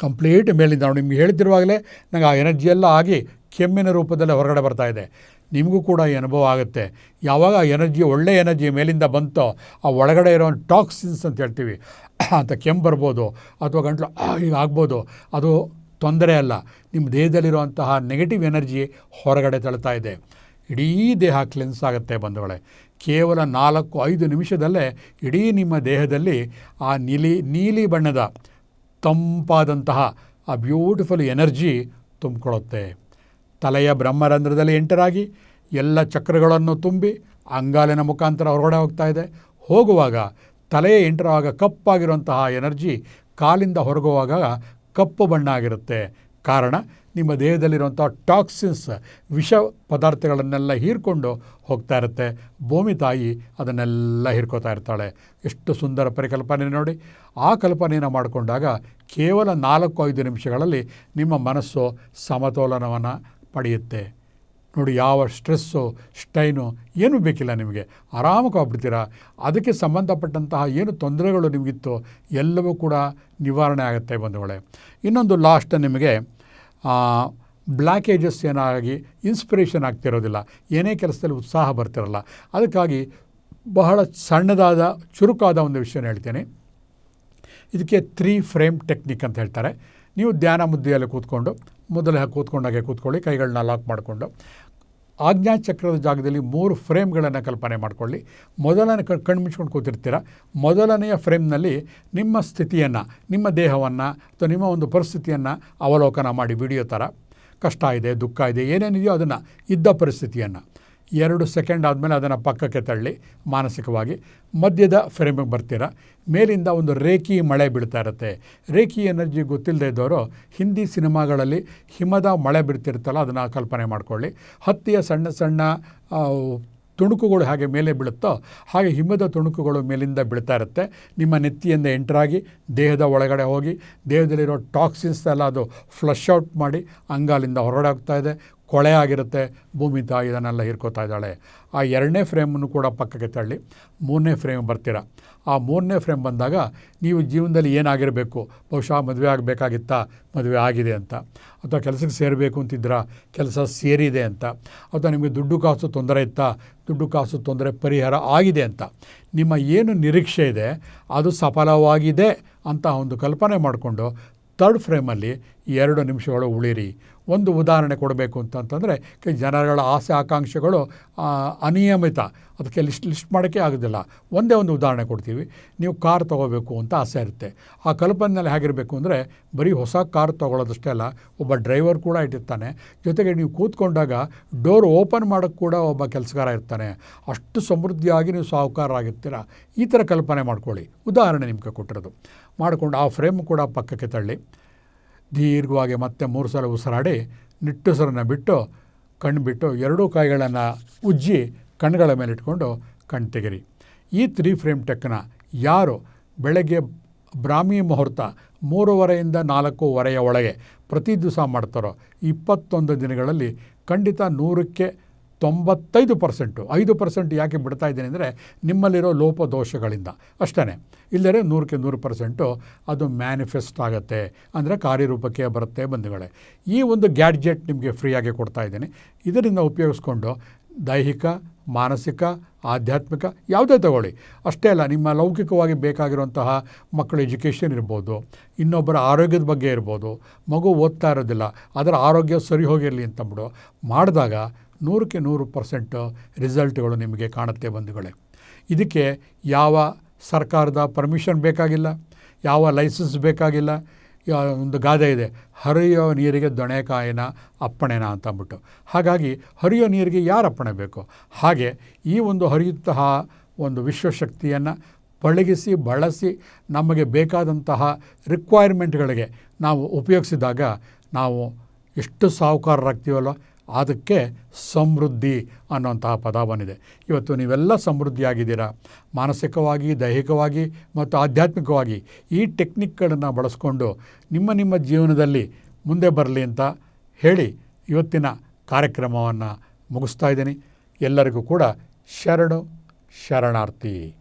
A: ಕಂಪ್ಲೀಟ್ ಮೇಲಿಂದ ನಾವು ನಿಮ್ಗೆ ಹೇಳ್ತಿರುವಾಗಲೇ ನನಗೆ ಆ ಎನರ್ಜಿ ಎಲ್ಲ ಆಗಿ ಕೆಮ್ಮಿನ ರೂಪದಲ್ಲಿ ಹೊರಗಡೆ ಬರ್ತಾ ಇದೆ. ನಿಮಗೂ ಕೂಡ ಈ ಅನುಭವ ಆಗುತ್ತೆ. ಯಾವಾಗ ಆ ಎನರ್ಜಿ ಒಳ್ಳೆಯ ಎನರ್ಜಿ ಮೇಲಿಂದ ಬಂತೋ, ಆ ಒಳಗಡೆ ಇರೋ ಟಾಕ್ಸಿನ್ಸ್ ಅಂತ ಹೇಳ್ತೀವಿ. ಅಂತ ಕೆಮ್ಮು ಬರ್ಬೋದು ಅಥವಾ ಗಂಟ್ಲು ಈಗ ಆಗ್ಬೋದು. ಅದು ತೊಂದರೆ ಅಲ್ಲ. ನಿಮ್ಮ ದೇಹದಲ್ಲಿರುವಂತಹ ನೆಗೆಟಿವ್ ಎನರ್ಜಿ ಹೊರಗಡೆ ತಳ್ತಾ ಇದೆ. ಇಡೀ ದೇಹ ಕ್ಲೆನ್ಸ್ ಆಗುತ್ತೆ ಬಂಧುಗಳೇ. ಕೇವಲ ನಾಲ್ಕು, ಐದು ನಿಮಿಷದಲ್ಲೇ ಇಡೀ ನಿಮ್ಮ ದೇಹದಲ್ಲಿ ಆ ನೀಲಿ ನೀಲಿ ಬಣ್ಣದ ತಂಪಾದಂತಹ, ಆ ಬ್ಯೂಟಿಫುಲ್ ಎನರ್ಜಿ ತುಂಬಿಕೊಳ್ಳುತ್ತೆ. ತಲೆಯ ಬ್ರಹ್ಮರಂಧ್ರದಲ್ಲಿ ಎಂಟರಾಗಿ ಎಲ್ಲ ಚಕ್ರಗಳನ್ನು ತುಂಬಿ ಅಂಗಾಲಿನ ಮುಖಾಂತರ ಹೊರಗಡೆ ಹೋಗ್ತಾ ಇದೆ. ಹೋಗುವಾಗ ತಲೆಯ ಎಂಟರಾಗ ಕಪ್ಪಾಗಿರುವಂತಹ ಎನರ್ಜಿ ಕಾಲಿಂದ ಹೊರಗುವಾಗ ಕಪ್ಪು ಬಣ್ಣ ಆಗಿರುತ್ತೆ ಕಾರಣ ನಿಮ್ಮ ದೇಹದಲ್ಲಿರುವಂಥ ಟಾಕ್ಸಿನ್ಸ್, ವಿಷ ಪದಾರ್ಥಗಳನ್ನೆಲ್ಲ ಹೀರ್ಕೊಂಡು ಹೋಗ್ತಾ ಇರುತ್ತೆ. ಭೂಮಿ ತಾಯಿ ಅದನ್ನೆಲ್ಲ ಹೀರ್ಕೋತಾ ಇರ್ತಾಳೆ. ಎಷ್ಟು ಸುಂದರ ಪರಿಕಲ್ಪನೆ ನೋಡಿ. ಆ ಕಲ್ಪನೆಯನ್ನು ಮಾಡಿಕೊಂಡಾಗ ಕೇವಲ ನಾಲ್ಕು ಐದು ನಿಮಿಷಗಳಲ್ಲಿ ನಿಮ್ಮ ಮನಸ್ಸು ಸಮತೋಲನವನ್ನು ಪಡೆಯುತ್ತೆ. ನೋಡಿ, ಯಾವ ಸ್ಟ್ರೆಸ್ಸು, ಸ್ಟೈನು ಏನೂ ಬೇಕಿಲ್ಲ ನಿಮಗೆ. ಆರಾಮಕ್ಕೆ ಅದಕ್ಕೆ ಸಂಬಂಧಪಟ್ಟಂತಹ ಏನು ತೊಂದರೆಗಳು ನಿಮಗಿತ್ತು, ಎಲ್ಲವೂ ಕೂಡ ನಿವಾರಣೆ ಆಗುತ್ತೆ ಬಂಧುಗಳೇ. ಇನ್ನೊಂದು ಲಾಸ್ಟ್ ನಿಮಗೆ ಬ್ಲ್ಯಾಕೇಜಸ್ ಏನಾಗಿ ಇನ್ಸ್ಪಿರೇಷನ್ ಆಗ್ತಿರೋದಿಲ್ಲ. ಏನೇ ಕೆಲಸದಲ್ಲಿ ಉತ್ಸಾಹ ಬರ್ತಿರಲ್ಲ. ಅದಕ್ಕಾಗಿ ಬಹಳ ಸಣ್ಣದಾದ, ಚುರುಕಾದ ಒಂದು ವಿಷಯನ ಹೇಳ್ತೇನೆ. ಇದಕ್ಕೆ ತ್ರೀ ಫ್ರೇಮ್ ಟೆಕ್ನಿಕ್ ಅಂತ ಹೇಳ್ತಾರೆ. ನೀವು ಧ್ಯಾನ ಮುದ್ದೆಯಲ್ಲಿ ಕೂತ್ಕೊಂಡು ಮೊದಲೇ ಕೂತ್ಕೊಂಡಾಗೆ ಕೂತ್ಕೊಳ್ಳಿ, ಕೈಗಳನ್ನ ಲಾಕ್ ಮಾಡಿಕೊಂಡು. ಆಜ್ಞಾಚಕ್ರದ ಜಾಗದಲ್ಲಿ ಮೂರು ಫ್ರೇಮ್ಗಳನ್ನು ಕಲ್ಪನೆ ಮಾಡಿಕೊಳ್ಳಿ. ಮೊದಲನೇ ಕಣ್ಣು ಮುಚ್ಕೊಂಡು ಕೂತಿರ್ತೀರ? ಮೊದಲನೆಯ ಫ್ರೇಮ್ನಲ್ಲಿ ನಿಮ್ಮ ಸ್ಥಿತಿಯನ್ನು, ನಿಮ್ಮ ದೇಹವನ್ನು ಅಥವಾ ನಿಮ್ಮ ಒಂದು ಪರಿಸ್ಥಿತಿಯನ್ನು ಅವಲೋಕನ ಮಾಡಿ, ವಿಡಿಯೋ ಥರ. ಕಷ್ಟ ಇದೆ, ದುಃಖ ಇದೆ, ಏನೇನಿದೆಯೋ ಅದನ್ನು, ಇದ್ದ ಪರಿಸ್ಥಿತಿಯನ್ನು. ಎರಡು ಸೆಕೆಂಡ್ ಆದಮೇಲೆ ಅದನ್ನು ಪಕ್ಕಕ್ಕೆ ತಳ್ಳಿ ಮಾನಸಿಕವಾಗಿ. ಮಧ್ಯದ ಫ್ರೇಮಿಗೆ ಬರ್ತೀರ? ಮೇಲಿಂದ ಒಂದು ರೇಖಿ ಮಳೆ ಬೀಳ್ತಾ ಇರುತ್ತೆ. ರೇಖಿ ಎನರ್ಜಿ ಗೊತ್ತಿಲ್ಲದೆ ಇದ್ದವರು ಹಿಂದಿ ಸಿನಿಮಾಗಳಲ್ಲಿ ಹಿಮದ ಮಳೆ ಬೀಳ್ತಿರುತ್ತಲ್ಲ ಅದನ್ನು ಕಲ್ಪನೆ ಮಾಡಿಕೊಳ್ಳಿ. ಹತ್ತಿಯ ಸಣ್ಣ ಸಣ್ಣ ತುಣುಕುಗಳು ಹಾಗೆ ಮೇಲೆ ಬೀಳುತ್ತೋ, ಹಾಗೆ ಹಿಮದ ತುಣುಕುಗಳು ಮೇಲಿಂದ ಬೀಳ್ತಾ ಇರುತ್ತೆ. ನಿಮ್ಮ ನೆತ್ತಿಯಿಂದ ಎಂಟ್ರಾಗಿ ದೇಹದ ಒಳಗಡೆ ಹೋಗಿ, ದೇಹದಲ್ಲಿರೋ ಟಾಕ್ಸಿನ್ಸ್ ಎಲ್ಲ ಅದು ಫ್ಲಶ್ ಔಟ್ ಮಾಡಿ, ಅಂಗಾಲಿಂದ ಹೊರಗಡೆ ಹೋಗ್ತಾ ಇದೆ. ಕೊಳೆ ಆಗಿರುತ್ತೆ, ಭೂಮಿ ತಾಯಿ ಇದನ್ನೆಲ್ಲ ಹೀರ್ಕೋತಾ ಇದ್ದಾಳೆ. ಆ ಎರಡನೇ ಫ್ರೇಮನ್ನು ಕೂಡ ಪಕ್ಕಕ್ಕೆ ತಳ್ಳಿ, ಮೂರನೇ ಫ್ರೇಮ್ ಬರ್ತೀರಾ? ಆ ಮೂರನೇ ಫ್ರೇಮ್ ಬಂದಾಗ ನೀವು ಜೀವನದಲ್ಲಿ ಏನಾಗಿರಬೇಕು? ಬಹುಶಃ ಮದುವೆ ಆಗಬೇಕಾಗಿತ್ತಾ? ಮದುವೆ ಆಗಿದೆ ಅಂತ. ಅಥವಾ ಕೆಲಸಕ್ಕೆ ಸೇರಬೇಕು ಅಂತಿದ್ರ? ಕೆಲಸ ಸೇರಿದೆ ಅಂತ. ಅಥವಾ ನಿಮಗೆ ದುಡ್ಡು ಕಾಸು ತೊಂದರೆ ಇತ್ತಾ? ದುಡ್ಡು ಕಾಸು ತೊಂದರೆ ಪರಿಹಾರ ಆಗಿದೆ ಅಂತ. ನಿಮ್ಮ ಏನು ನಿರೀಕ್ಷೆ ಇದೆ, ಅದು ಸಫಲವಾಗಿದೆ ಅಂತ ಒಂದು ಕಲ್ಪನೆ ಮಾಡಿಕೊಂಡು ತರ್ಡ್ ಫ್ರೇಮಲ್ಲಿ ಎರಡು ನಿಮಿಷಗಳು ಉಳಿರಿ. ಒಂದು ಉದಾಹರಣೆ ಕೊಡಬೇಕು ಅಂತಂತಂದರೆ ಜನಗಳ ಆಸೆ ಆಕಾಂಕ್ಷೆಗಳು ಅನಿಯಮಿತ. ಅದಕ್ಕೆ ಲಿಸ್ಟ್ ಲಿಸ್ಟ್ ಮಾಡೋಕ್ಕೆ ಆಗೋದಿಲ್ಲ. ಒಂದೇ ಒಂದು ಉದಾಹರಣೆ ಕೊಡ್ತೀವಿ. ನೀವು ಕಾರ್ ತೊಗೋಬೇಕು ಅಂತ ಆಸೆ ಇರುತ್ತೆ. ಆ ಕಲ್ಪನೆಯಲ್ಲಿ ಹೇಗಿರಬೇಕು ಅಂದರೆ, ಬರೀ ಹೊಸ ಕಾರ್ ತೊಗೊಳ್ಳೋದಷ್ಟೇ ಅಲ್ಲ, ಒಬ್ಬ ಡ್ರೈವರ್ ಕೂಡ ಇಟ್ಟಿರ್ತಾನೆ. ಜೊತೆಗೆ ನೀವು ಕೂತ್ಕೊಂಡಾಗ ಡೋರ್ ಓಪನ್ ಮಾಡೋಕ್ಕೆ ಕೂಡ ಒಬ್ಬ ಕೆಲಸಗಾರ ಇರ್ತಾನೆ. ಅಷ್ಟು ಸಮೃದ್ಧಿಯಾಗಿ ನೀವು ಸಾಹುಕಾರರಾಗಿರ್ತೀರ. ಈ ಥರ ಕಲ್ಪನೆ ಮಾಡ್ಕೊಳ್ಳಿ. ಉದಾಹರಣೆ ನಿಮಗೆ ಕೊಟ್ಟಿರೋದು. ಮಾಡಿಕೊಂಡು ಆ ಫ್ರೇಮ್ ಕೂಡ ಪಕ್ಕಕ್ಕೆ ತಳ್ಳಿ. ದೀರ್ಘವಾಗಿ ಮತ್ತೆ ಮೂರು ಸಲ ಉಸಿರಾಡಿ ನಿಟ್ಟುಸರನ್ನು ಬಿಟ್ಟು, ಕಣ್ಣು ಬಿಟ್ಟು ಎರಡೂ ಕಾಯಿಗಳನ್ನು ಉಜ್ಜಿ ಕಣ್ಣುಗಳ ಮೇಲೆ ಇಟ್ಕೊಂಡು ಕಣ್ಣು ತೆಗಿರಿ. ಈ ತ್ರೀ ಫ್ರೇಮ್ ಟೆಕ್ನ ಯಾರು ಬೆಳಗ್ಗೆ ಬ್ರಾಹ್ಮಿ ಮುಹೂರ್ತ ಮೂರುವರೆಯಿಂದ ನಾಲ್ಕೂವರೆಯ ಒಳಗೆ ಪ್ರತಿ ದಿವಸ ಮಾಡ್ತಾರೋ ಇಪ್ಪತ್ತೊಂದು ದಿನಗಳಲ್ಲಿ ಖಂಡಿತ ನೂರಕ್ಕೆ ತೊಂಬತ್ತೈದು ಪರ್ಸೆಂಟು. ಐದು ಪರ್ಸೆಂಟ್ ಯಾಕೆ ಬಿಡ್ತಾ ಇದ್ದೀನಿ ಅಂದರೆ ನಿಮ್ಮಲ್ಲಿರೋ ಲೋಪದೋಷಗಳಿಂದ. ಅಷ್ಟೇ ಇಲ್ಲದೇ ನೂರಕ್ಕೆ ನೂರು ಪರ್ಸೆಂಟು ಅದು ಮ್ಯಾನಿಫೆಸ್ಟ್ ಆಗುತ್ತೆ. ಅಂದರೆ ಕಾರ್ಯರೂಪಕ್ಕೆ ಬರುತ್ತೆ ಬಂಧುಗಳೇ. ಈ ಒಂದು ಗ್ಯಾಡ್ಜೆಟ್ ನಿಮಗೆ ಫ್ರೀಯಾಗಿ ಕೊಡ್ತಾ ಇದ್ದೀನಿ. ಇದರಿಂದ ಉಪಯೋಗಿಸ್ಕೊಂಡು ದೈಹಿಕ, ಮಾನಸಿಕ, ಆಧ್ಯಾತ್ಮಿಕ ಯಾವುದೇ ತಗೊಳ್ಳಿ. ಅಷ್ಟೇ ಅಲ್ಲ, ನಿಮ್ಮ ಲೌಕಿಕವಾಗಿ ಬೇಕಾಗಿರುವಂತಹ ಮಕ್ಕಳ ಎಜುಕೇಷನ್ ಇರ್ಬೋದು, ಇನ್ನೊಬ್ಬರ ಆರೋಗ್ಯದ ಬಗ್ಗೆ ಇರ್ಬೋದು, ಮಗು ಓದ್ತಾ ಇರೋದಿಲ್ಲ, ಅದರ ಆರೋಗ್ಯ ಸರಿ ಹೋಗಿರಲಿ ಅಂತಂದ್ಬಿಡು ಮಾಡಿದಾಗ ನೂರಕ್ಕೆ ನೂರು ಪರ್ಸೆಂಟ್ ರಿಸಲ್ಟ್ಗಳು ನಿಮಗೆ ಕಾಣುತ್ತೆ ಬಂಧುಗಳೇ. ಇದಕ್ಕೆ ಯಾವ ಸರ್ಕಾರದ ಪರ್ಮಿಷನ್ ಬೇಕಾಗಿಲ್ಲ, ಯಾವ ಲೈಸೆನ್ಸ್ ಬೇಕಾಗಿಲ್ಲ ಒಂದು ಗಾದೆ ಇದೆ. ಹರಿಯೋ ನೀರಿಗೆ ದೊಣೆಕಾಯಿನ ಅಪ್ಪಣೆನ ಅಂತ ಅಂದ್ಬಿಟ್ಟು. ಹಾಗಾಗಿ ಹರಿಯೋ ನೀರಿಗೆ ಯಾರು ಅಪ್ಪಣೆ ಬೇಕು? ಹಾಗೆ ಈ ಒಂದು ಹರಿಯುತ್ತಹ ಒಂದು ವಿಶ್ವಶಕ್ತಿಯನ್ನು ಪಳಗಿಸಿ, ಬಳಸಿ ನಮಗೆ ಬೇಕಾದಂತಹ ರಿಕ್ವೈರ್ಮೆಂಟ್ಗಳಿಗೆ ನಾವು ಉಪಯೋಗಿಸಿದಾಗ ನಾವು ಎಷ್ಟು ಸಾಹುಕಾರರಾಗ್ತೀವಲ್ಲ ಅದಕ್ಕೆ ಸಮೃದ್ಧಿ ಅನ್ನುವಂತಹ ಪದ ಬಂದಿದೆ. ಇವತ್ತು ನೀವೆಲ್ಲ ಸಮೃದ್ಧಿಯಾಗಿದ್ದೀರಾ? ಮಾನಸಿಕವಾಗಿ, ದೈಹಿಕವಾಗಿ ಮತ್ತು ಆಧ್ಯಾತ್ಮಿಕವಾಗಿ ಈ ಟೆಕ್ನಿಕ್ಗಳನ್ನು ಬಳಸ್ಕೊಂಡು ನಿಮ್ಮ ನಿಮ್ಮ ಜೀವನದಲ್ಲಿ ಮುಂದೆ ಬರಲಿ ಅಂತ ಹೇಳಿ ಇವತ್ತಿನ ಕಾರ್ಯಕ್ರಮವನ್ನು ಮುಗಿಸ್ತಾ ಇದ್ದೀನಿ. ಎಲ್ಲರಿಗೂ ಕೂಡ ಶರಣು, ಶರಣಾರ್ಥಿ.